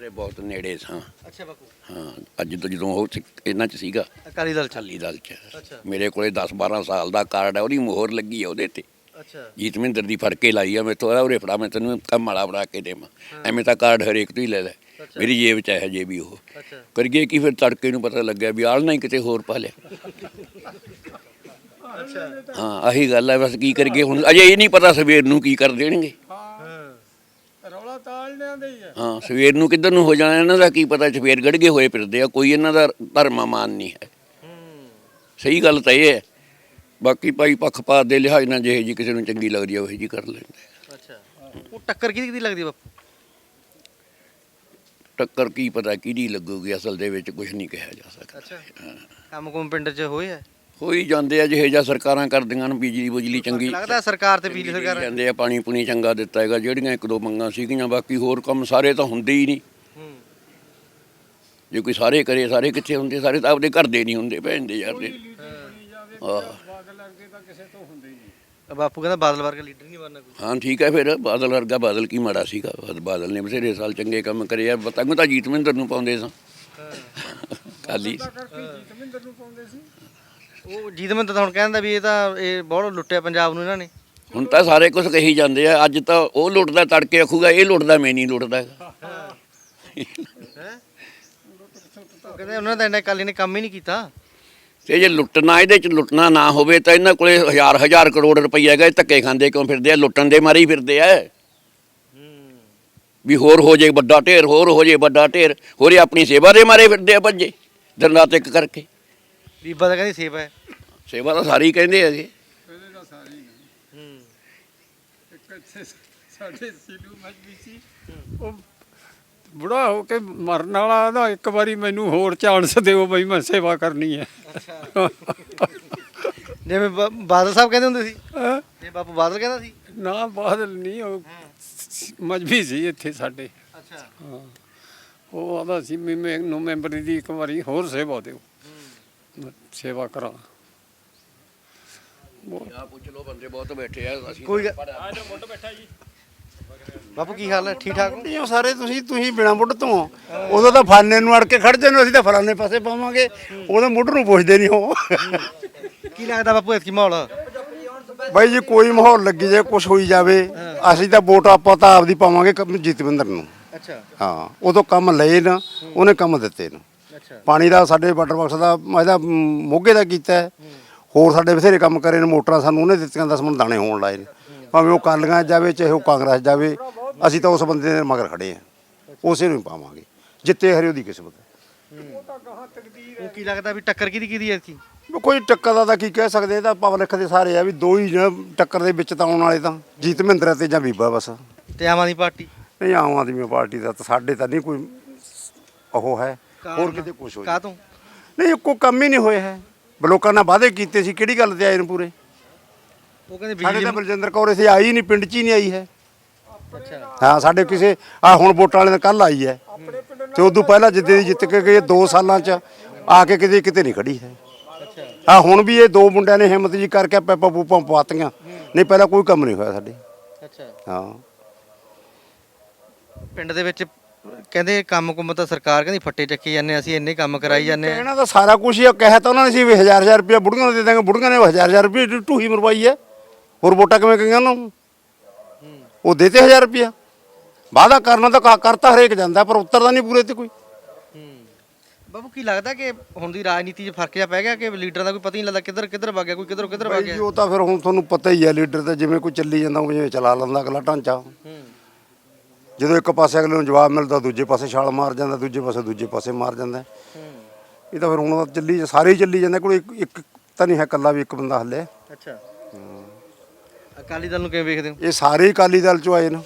ਦੇ ਬਹੁਤ ਨੇੜੇ ਸਾਂ। ਅੱਛਾ ਬਾਪੂ। ਹਾਂ ਅੱਜ ਤੋਂ ਜਦੋਂ ਉਹ ਚ- ਇਹਨਾਂ ਚ ਸੀਗਾ। ਅਕਾਲੀ ਦਲ 'ਚ। ਅਕਾਲੀ ਦਲ ਚ। ਅੱਛਾ। ਮੇਰੇ ਕੋਲੇ 10 12 ਸਾਲ ਦਾ ਕਾਰਡ ਹੈ ਉਹਦੀ ਮੋਹਰ ਲੱਗੀ ਹੈ ਉਹਦੇ ਤੇ। ਅੱਛਾ। ਜੀਤਮਿੰਦਰ ਦੀ ਫੜ ਕੇ ਲਾਈ ਆ ਮੈਂ ਤੋਰਾ ਉਰੇ ਫੜਾ ਮੈਂ ਤੈਨੂੰ ਕੰਮ ਵਾਲਾ ਬਣਾ ਕੇ ਦੇਵਾਂ। ਐਵੇਂ ਤਾਂ ਕਾਰਡ ਹਰੇਕ ਤੋਂ ਹੀ ਲੈ ਲੈ। ਮੇਰੀ ਜੇਬ ਚ ਹੈ ਜੇ ਵੀ ਉਹ। ਕਰੀਏ ਕੀ ਫਿਰ ਤੜਕੇ ਨੂੰ ਪਤਾ ਲੱਗਿਆ ਵੀ ਆਲ ਨਹੀਂ ਕਿਤੇ ਹੋਰ ਪਾ ਲਿਆ। ਹਾਂ ਆਹੀ ਗੱਲ ਹੈ ਬਸ ਕੀ ਕਰੀਏ ਹੁਣ? ਅਜੇ ਇਹ ਨਹੀਂ ਪਤਾ ਸਵੇਰ ਨੂੰ ਕੀ ਕਰ ਦੇਣਗੇ। ਰੌਲਾ ਤਾਲਨਿਆਂ ਦੇ ਹੀ ਆ। ਹਾਂ ਸਵੇਰ ਨੂੰ ਕਿੱਧਰ ਨੂੰ ਹੋ ਜਾਣਾ ਇਹਨਾਂ ਦਾ ਕੀ ਪਤਾ ਸਵੇਰ ਗੜਗੇ ਹੋਏ ਫਿਰਦੇ ਆ ਕੋਈ ਇਹਨਾਂ ਦਾ ਧਰਮ ਮਾਨ ਨਹੀਂ ਹੈ। ਸਹੀ ਗੱਲ ਤਾਂ ਇਹ ਹੈ। ਬਾਕੀ ਭਾਈ ਪੱਖਪਾਤ ਦੇ ਲਿਹਾਜ਼ ਨਾਲ ਜਿਹੇ ਜੀ ਕਿਸੇ ਨੂੰ ਚੰਗੀ ਲੱਗਦੀ ਆ ਉਹੀ ਜੀ ਕਰ ਲੈਂਦੇ ਅੱਛਾ। ਉਹ ਟੱਕਰ ਕਿਹਦੀ ਕਿਹਦੀ ਲੱਗਦੀ ਬਾਪੂ? ਟੱਕਰ ਕੀ ਪਤਾ ਕਿਹਦੀ ਲੱਗੂਗੀ ਅਸਲ ਦੇ ਵਿੱਚ ਕੁਝ ਨਹੀਂ ਕਿਹਾ ਜਾ ਸਕਦਾ। ਅੱਛਾ। ਹਾਂ। ਕੰਮ ਕੁਮ ਪਿੰਡ 'ਚ ਹੋਏ ਆ? ਹੋਈ ਜਾਂਦੇ ਆ ਜਿਹੇ ਜਾਂ ਸਰਕਾਰਾਂ ਕਰਦੀਆਂ ਨੇ ਬਿਜਲੀ ਬੁਜਲੀ ਚੰਗੀ। ਲੱਗਦਾ ਸਰਕਾਰ ਤੇ ਬਿਜਲੀ ਸਰਕਾਰ ਜਾਂਦੇ ਆ ਪਾਣੀ ਪੁਣੀ ਚੰਗਾ ਦਿੱਤਾ ਹੈਗਾ ਜਿਹੜੀਆਂ ਇੱਕ ਦੋ ਮੰਗਾਂ ਸੀਗੀਆਂ ਬਾਕੀ ਹੋਰ ਕੰਮ ਸਾਰੇ ਤਾਂ ਹੁੰਦੇ ਹੀ ਨਹੀਂ। ਹੂੰ। ਜੇ ਕੋਈ ਸਾਰੇ ਕਰੇ ਸਾਰੇ ਕਿੱਥੇ ਹੁੰਦੇ? ਸਾਰੇ ਤਾਂ ਆਪਦੇ ਘਰ ਦੇ ਨਹੀਂ ਹੁੰਦੇ ਭੈਣ ਦੇ ਯਾਰ ਦੇ। ਆਹ ਬਾਦਲ ਅੱਗੇ ਤਾਂ ਕਿਸੇ ਤੋਂ ਹੁੰਦੇ ਹੀ ਬਾਪੂ ਕਹਿੰਦਾ ਬਾਦਲ ਵਰਗਾ ਲੀਡਰ ਨਹੀਂ ਬਣਨਾ ਕੋਈ। ਹਾਂ ਠੀਕ ਹੈ ਫਿਰ ਬਾਦਲ ਵਰਗਾ ਬਾਦਲ ਕੀ ਮਾੜਾ ਸੀਗਾ? ਬਾਦ- ਬਾਦਲ ਨੇ ਬਥੇਰੇ ਸਾਲ ਚੰਗੇ ਕੰਮ ਕਰੇ ਆ ਪਤੰਗ ਤਾਂ ਜੀਤਮਿੰਦਰ ਨੂੰ ਪਾਉਂਦੇ ਸਾਂ। ਕਾਲੀ ਜੀਤਮਿੰਦਰ ਨੂੰ ਪਾਉਂਦੇ ਸੀ। ਉਹ ਜੀਤਮੰਦ ਤਾਂ ਹੁਣ ਕਹਿੰਦਾ ਵੀ ਇਹ ਤਾਂ ਇਹ ਬਹੁਤ ਲੁੱਟਿਆ ਪੰਜਾਬ ਨੂੰ ਇਹਨਾਂ ਨੇ। ਹੁਣ ਤਾਂ ਸਾਰੇ ਕੁਝ ਕਹੀ ਜਾਂਦੇ ਆ ਅੱਜ ਤਾਂ ਉਹ ਲੁੱਟਦਾ ਤੜਕੇ ਆਖੂਗਾ ਇਹ ਲੁੱਟਦਾ ਮੈਂ ਨਹੀਂ ਲੁੱਟਦਾ। ਕਹਿੰਦੇ ਉਹਨਾਂ ਦਾ ਇੰਨਾ ਕਾਲੀ ਨੇ ਕੰਮ ਹੀ ਨਹੀਂ ਕੀਤਾ। ਤੇ ਜੇ ਲੁੱਟਣਾ ਇਹਦੇ ਚ ਲੁੱਟਣਾ ਨਾ ਹੋਵੇ ਤਾਂ ਇਹਨਾਂ ਕੋਲੇ ਹਜ਼ਾਰ ਹਜ਼ਾਰ ਕਰੋੜ ਰੁਪਈਆ ਹੈਗਾ ਇਹ ਧੱਕੇ ਖਾਂਦੇ ਕਿਉਂ ਫਿਰਦੇ ਆ? ਲੁੱਟਣ ਦੇ ਮਾਰੇ ਹੀ ਫਿਰਦੇ ਆ। ਵੀ ਹੋਰ ਹੋ ਜੇ ਵੱਡਾ ਢੇਰ ਹੋਰ ਹੋ ਜੇ ਵੱਡਾ ਢੇਰ ਹੋਰੇ ਆਪਣੀ ਸੇਵਾ ਦੇ ਮਾਰੇ ਫਿਰਦੇ ਆ ਭੱਜੇ ਦਿਨ ਰਾਤ ਇੱਕ ਕਰਕੇ। ਬੀਬਾ ਤਾਂ ਕਹਿੰਦੀ ਸੇਵਾ ਹੈ। ਸੇਵਾ ਤਾਂ ਸਾਰੀ ਕਹਿੰਦੇ ਹੈਗੇ। ਇਹਦੇ ਤਾਂ ਸਾਰੇ ਹੀ। ਇੱਕ ਇੱਥੇ ਸਾਡੇ ਸੀਲੂ ਮਜਬੀ ਸੀ ਉਹ ਬੁੜਾ ਹੋ ਕੇ ਮਰਨ ਵਾਲਾ ਦਾ ਇੱਕ ਵਾਰੀ ਮੈਨੂੰ ਹੋਰ ਚਾਂਸ ਦਿਓ ਬਈ ਮੈਂ ਸੇਵਾ ਕਰਨੀ ਹੈ। ਜਿਵੇਂ ਬ- ਬਾਦਲ ਸਾਹਿਬ ਕਹਿੰਦੇ ਹੁੰਦੇ ਸੀ। ਹੈਂ? ਜੇ ਬਾਪੂ ਬਾਦਲ ਕਹਿੰਦਾ ਸੀ। ਨਾ ਬਾਦਲ ਨਹੀਂ ਉਹ ਮਜਬੀ ਸੀ ਇੱਥੇ ਸਾਡੇ। ਅੱਛਾ। ਹਾਂ। ਉਹ ਆਦਾ ਸੀ ਵੀ ਮੈਨੂੰ ਮੈਂਬਰ ਦੀ ਇੱਕ ਵਾਰੀ ਹੋਰ ਸੇਵਾ ਦਿਓ। ਮੈਂ ਸੇਵਾ ਕਰਾਂ। ਆ ਪੁੱਛ ਲੋ ਬੰਦੇ ਬਹੁਤ ਬੈਠੇ ਆ ਅਸੀਂ ਕੋਈ ਗੱਲ- ਬਾਪੂ ਕੀ ਹਾਲ ਹੈ? ਠੀਕ ਠਾਕ ਹੋ? ਇਹ ਸਾਰੇ ਤੁਸੀਂ ਤੁਸੀਂ ਬਿਨਾ ਮੁੱਢ ਤੋਂ ਉਦੋਂ ਤਾਂ ਫਾਨੇ ਨੂੰ ਅੜ ਕੇ ਖੜ ਜਾਂਦੇ ਅਸੀਂ ਤਾਂ ਫਲਾਣੇ ਪਾਸੇ ਪਾਵਾਂਗੇ। ਉਦੋਂ ਮੁੱਢ ਨੂੰ ਪੁੱਛਦੇ ਨਹੀਂ ਹੋ। ਕੀ ਲੱਗਦਾ ਬਾਪੂ ਐਤਕੀ ਮਾਹੌਲ? ਬਾਈ ਜੀ ਕੋਈ ਮਾਹੌਲ ਲੱਗੀ ਜੇ ਕੁਝ ਹੋਈ ਜਾਵੇ ਅਸੀਂ ਤਾਂ ਵੋਟ ਆਪਾਂ ਤਾਂ ਆਪਦੀ ਪਾਵਾਂਗੇ ਕ- ਜੀਤਵਿੰਦਰ ਨੂੰ। ਅੱਛਾ। ਹਾਂ ਉਦੋਂ ਕੰਮ ਲਏ ਨਾ ਉਹਨੇ ਕੰਮ ਦਿੱਤੇ ਨੇ। ਅੱਛਾ। ਪਾਣੀ ਦਾ ਸਾਡੇ ਵਾਟਰ ਬਾਕਸ ਦਾ ਇਹਦਾ ਮ, ਮੋਗੇ ਦਾ ਕੀਤਾ। ਹੈ। ਹੋਰ ਸਾਡੇ ਬਥੇਰੇ ਕੰਮ ਕਰੇ ਨੇ ਮੋਟਰਾਂ ਸਾਨੂੰ ਉਹਨੇ ਦਿੱਤੀਆਂ 10 ਮਣ ਦਾਣੇ ਹੋਣ ਲਾਏ ਨੇ। ਭਾਵੇਂ ਉਹ ਕਾਲੀਆਂ ਜਾਵੇ ਚਾਹੇ ਉਹ ਕਾਂਗਰਸ ਜਾਵੇ ਅਸੀਂ ਤਾਂ ਉਸ ਬੰਦੇ ਦੇ ਮਗਰ ਖੜੇ ਆ ਉਸੇ ਨੂੰ ਹੀ ਪਾਵਾਂਗੇ। ਜਿੱਤੇ ਹਰੇ ਉਹਦੀ ਕਿਸਮਤ ਉਹ ਕੀ ਲੱਗਦਾ ਵੀ ਟੱਕਰ ਕਿਹਦੀ ਕਿਹਦੀ ਕੋਈ ਟੱਕਰ ਦਾ ਤਾਂ ਕੀ ਕਹਿ ਸਕਦੇ ਇਹ ਤਾਂ ਪਬਲਿਕ ਦੇ ਸਾਰੇ ਆ ਵੀ ਦੋ ਹੀ ਟੱਕਰ ਦੇ ਵਿੱਚ ਤਾਂ ਆਉਣ ਵਾਲੇ ਤਾਂ। ਜੀਤ ਮਹਿੰਦਰਾ ਤੇ ਜਾਂ ਬੀਬਾ ਬਸ। ਤੇ ਆਮ ਆਦਮੀ ਪਾਰਟੀ? ਨਹੀਂ ਆਮ ਆਦਮੀ ਪਾਰਟੀ ਦਾ ਤਾਂ ਸਾਡੇ ਤਾਂ ਨਹੀਂ ਕੋਈ ਉਹ ਹੈ। ਹੋਰ ਕਿਤੇ ਕੁਝ ਹੋ ਕਾ ਤੋਂ ਨਹੀਂ ਕੋਈ ਕੰਮ ਹੀ ਨਹੀਂ ਹੋਇਆ ਹੈ। ਲੋਕਾਂ ਨਾਲ ਵਾਅਦੇ ਕੀਤੇ ਸੀ ਕਿਹੜੀ ਗੱਲ ਤੇ ਆਏ ਨੇ ਪੂਰੇ? ਉਹ ਕਹਿੰਦੇ ਸਾਡੇ ਤਾਂ ਬਲਜਿੰਦਰ ਕੌਰ ਇਥੇ ਆਈ ਨਹੀਂ ਪਿੰਡ 'ਚ ਹੀ ਨਹੀਂ ਆਈ ਹੈ। ਅੱਛਾ। ਹਾਂ ਸਾਡੇ ਕਿਸੇ ਆ ਹੁਣ ਵੋਟਾਂ ਵਾਲੇ ਨੇ ਕੱਲ ਆਈ ਹੈ। ਤੇ ਉਦੋਂ ਪਹਿਲਾਂ ਜਿੱਦੇ ਦੀ ਜਿੱਤ ਕੇ ਗਈ 2 ਸਾਲਾਂ 'ਚ ਆ ਕੇ ਕਿਤੇ ਕਿਤੇ ਨਹੀਂ ਖੜੀ ਹੈ। ਅੱਛਾ। ਆ ਹੁਣ ਵੀ ਇਹ ਦੋ ਮੁੰਡਿਆਂ ਨੇ ਹਿੰਮਤ ਜੀ ਕਰਕੇ ਪੈਪਾ ਪੂਪਾਂ ਪਵਾਤੀਆਂ। ਨਹੀਂ ਪਹਿਲਾਂ ਕੋਈ ਕੰਮ ਨਹੀਂ ਹੋਇਆ ਸਾਡੇ। ਅੱਛਾ। ਹਾਂ। ਪਿੰਡ ਦੇ ਵਿੱਚ ਕਹਿੰਦੇ ਕੰਮ ਕੁੰਮ ਤਾਂ ਸਰਕਾਰ ਕਹਿੰਦੀ ਫੱਟੇ ਚੱਕੀ ਜਾਂਦੇ ਅਸੀਂ ਇੰਨੇ ਕੰਮ ਕਰਾਈ ਜਾਂਦੇ ਆ। ਇਹਨਾਂ ਦਾ ਸਾਰਾ ਕੁਝ ਹੀ ਆ, ਕਹਿਆ ਤਾਂ ਉਹਨਾਂ ਨੇ ਸੀ ਵੀ ਹਜ਼ਾਰ ਹਜ਼ਾਰ ਰੁਪਇਆ ਬੁੜੀਆਂ ਨੂੰ ਦੇ ਦਾਂਗੇ ਬੁੜੀਆਂ ਨੇ ਹਜ਼ਾਰ ਹਜ਼ਾਰ ਰੁਪਏ ਢੂਹੀ ਮਰਵਾਈ ਹੈ। ਹੋਰ ਵੋਟਾਂ ਕਿਵੇਂ ਗਈਆਂ ਉਹਨਾਂ ਨੂੰ? ਉਹ ਦੇਤੇ ਹਜ਼ਾਰ ਰੁਪਇਆ। ਵਾਅਦਾ ਕਰਨਾ ਤਾਂ ਕ- ਕਰਤਾ ਹਰੇਕ ਜਾਂਦਾ ਪਰ ਉੱਤਰਦਾ ਨਹੀਂ ਪੂਰੇ ਤੇ ਕੋਈ। ਬਾਬੂ ਕੀ ਲੱਗਦਾ ਕਿ ਹੁਣ ਦੀ ਰਾਜਨੀਤੀ 'ਚ ਫ਼ਰਕ ਜਿਹਾ ਪੈ ਗਿਆ ਕਿ ਲੀਡਰਾਂ ਦਾ ਕੋਈ ਪਤਾ ਹੀ ਨਹੀਂ ਲੱਗਦਾ ਕਿੱਧਰ ਕਿੱਧਰ ਵਗ ਗਿਆ ਕੋਈ ਕਿੱਧਰ ਕਿੱਧਰ ਵਗ ਗਿਆ? ਉਹ ਤਾਂ ਫਿਰ ਹੁਣ ਤੁਹਾਨੂੰ ਪਤਾ ਹੀ ਹੈ ਲੀਡਰ ਤਾਂ ਜਿਵੇਂ ਕੋਈ ਚੱਲੀ ਜਾਂਦਾ ਉਹ ਜਿਵੇਂ ਚਲਾ ਲੈਂਦਾ ਅਗਲਾ ਢਾਂਚਾ। ਜਦੋਂ ਇੱਕ ਪਾਸੇ ਅਗਲੇ ਨੂੰ ਜਵਾਬ ਮਿਲਦਾ ਦੂਜੇ ਪਾਸੇ ਛਾਲ ਮਾਰ ਜਾਂਦਾ ਦੂਜੇ ਪਾਸੇ ਦੂਜੇ ਪਾਸੇ ਮਾਰ ਜਾਂਦਾ। ਇਹ ਤਾਂ ਫਿਰ ਹੁਣ ਚੱਲੀ ਸਾਰੇ ਹੀ ਚੱਲੀ ਜਾਂਦੇ ਕੋਈ ਇੱਕ- ਇੱਕ ਤਾਂ ਨਹੀਂ ਹੈ ਇਕੱਲਾ ਵੀ ਇੱਕ ਬੰਦਾ ਹੱਲੇ। ਅੱਛਾ। ਅਕਾਲੀ ਦਲ ਨੂੰ ਕਿਵੇਂ ਵੇਖਦੇ ਹੋ? ਇਹ ਸਾਰੇ ਹੀ ਅਕਾਲੀ ਦਲ ਚੋਂ ਆਏ ਨੇ।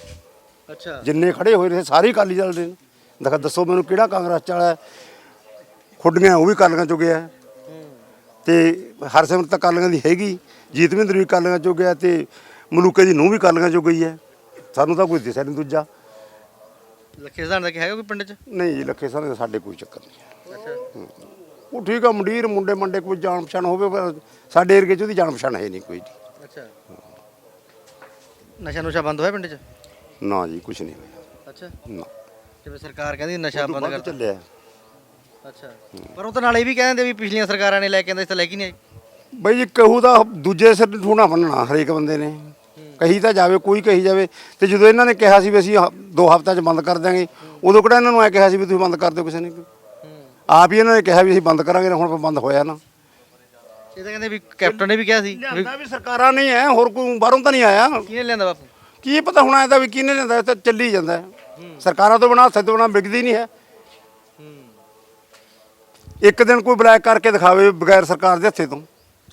ਅੱਛਾ। ਜਿੰਨੇ ਖੜੇ ਹੋਏ ਨੇ ਸਾਰੇ ਹੀ ਅਕਾਲੀ ਦਲ ਦੇ ਨੇ। ਦੇਖਾ ਦੱਸੋ ਮੈਨੂੰ ਕਿਹੜਾ ਕਾਂਗਰਸ ਚ ਵਾਲਾ ਹੈ? ਖੁੱਡੀਆਂ ਉਹ ਵੀ ਕਾਲੀਆਂ ਚੋਂ ਗਿਆ। ਤੇ ਹਰਸਿਮਰਤ ਤਾਂ ਕਾਲੀਆਂ ਦੀ ਹੈਗੀ ਜੀਤਵਿੰਦਰ ਵੀ ਕਾਲੀਆਂ ਚੋਂ ਗਿਆ ਤੇ ਮਲੂਕੇ ਦੀ ਨੂੰਹ ਵੀ ਕਾਲੀਆਂ ਚੋਂ ਗਈ ਹੈ। ਸਾਨੂੰ ਤਾਂ ਕੋਈ ਦਿਸਿਆ ਨਹੀਂ ਦੂਜਾ। ਲੱਖੇ ਸਿਧਾਂਤ ਦਾ ਕੀ ਹੈਗਾ ਕੋਈ ਪਿੰਡ 'ਚ? ਨਹੀਂ ਜੀ ਲੱਖੇ ਸਾਰੇ ਸਾਡੇ ਕੋਈ ਚੱਕਰ ਨਹੀਂ। ਉਹ ਠੀਕ ਆ ਮੰਡੀਰ ਮੁੰਡੇ ਮੰਡੇ ਕੋਈ ਜਾਣ ਪਛਾਣ ਹੋਵੇ ਪਰ ਸਾਡੇ ਏਰੀਏ ਚ ਉਹਦੀ ਜਾਣ ਪਛਾਣ ਹੈ ਨਹੀਂ ਕੋਈ ਜੀ। ਨਸ਼ਾ ਨੁਸ਼ਾ ਬੰਦ ਹੋਇਆ ਪਿੰਡ 'ਚ? ਨਾ ਜੀ ਕੁਝ ਨਹੀਂ ਹੋਇਆ। ਅੱਛਾ। ਨਾ। ਜਿਵੇਂ ਸਰਕਾਰ ਕਹਿੰਦੀ ਨਸ਼ਾ ਬੰਦ ਕਰਤਾ। ਚੱਲਿਆ। ਅੱਛਾ। ਪਰ ਉਹ ਤਾਂ ਨਾਲ ਇਹ ਵੀ ਕਹਿੰਦੇ ਵੀ ਪਿਛਲੀਆਂ ਸਰਕਾਰਾਂ ਨੇ ਲੈ ਕੇ ਆਂਦੇ ਇਸ ਤਾਂ ਲੈ ਕੇ ਨਹੀਂ ਆਈ ਬਈ ਜੀ ਕਹੂ ਦਾ ਦੂਜੇ ਸਿਰ ਠੂਣਾ ਬੰਨਣਾ ਹਰੇਕ ਬੰਦੇ ਨੇ। ਕਹੀ ਤਾਂ ਜਾਵੇ ਕੋਈ ਕਹੀ ਜਾਵੇ। ਤੇ ਜਦੋਂ ਇਹਨਾਂ ਨੇ ਕਿਹਾ ਸੀ ਵੀ ਅਸੀਂ ਹ- ਦੋ ਹਫ਼ਤਿਆਂ 'ਚ ਬੰਦ ਕਰ ਦਾਂਗੇ ਉਦੋਂ ਕਿਹੜਾ ਇਹਨਾਂ ਨੂੰ ਐ ਕਿਹਾ ਸੀ ਵੀ ਤੁਸੀਂ ਬੰਦ ਕਰ ਦਿਓ ਕਿਸੇ ਨੇ? ਆਪ ਹੀ ਇਹਨਾਂ ਨੇ ਕਿਹਾ ਵੀ ਅਸੀਂ ਬੰਦ ਕਰਾਂਗੇ ਹੁਣ ਬੰਦ ਹੋਇਆ ਨਾ। ਇਹ ਤਾਂ ਕਹਿੰਦੇ ਵੀ ਕੈਪਟਨ ਨੇ ਵੀ ਕਿਹਾ ਸੀ ਵੀ ਲਿਆਂਦਾ ਵੀ ਸਰਕਾਰਾਂ ਨਹੀਂ ਐ ਹੋਰ ਕੋਈ ਬਾਹਰੋਂ ਤਾਂ ਨਹੀਂ ਆਇਆ। ਕਿਹਨੇ ਲਿਆਂਦਾ ਬਾਪੂ? ਕੀ ਪਤਾ ਹੁਣ ਐ ਤਾਂ ਵੀ ਕਿਹਨੇ ਇਹ ਤਾਂ ਚੱਲੀ ਜਾਂਦਾ ਹੈ। ਸਰਕਾਰਾਂ ਤੋਂ ਬਿਨਾਂ ਹੱਥ ਤੋਂ ਬਿਨਾਂ ਵਿਕਦੀ ਨਹੀਂ ਹੈ। ਇੱਕ ਦਿਨ ਕੋਈ ਬਲੈਕ ਕਰਕੇ ਦਿਖਾਵੇ ਬਗੈਰ ਸਰਕਾਰ ਦੇ ਹੱਥੇ ਤੋਂ।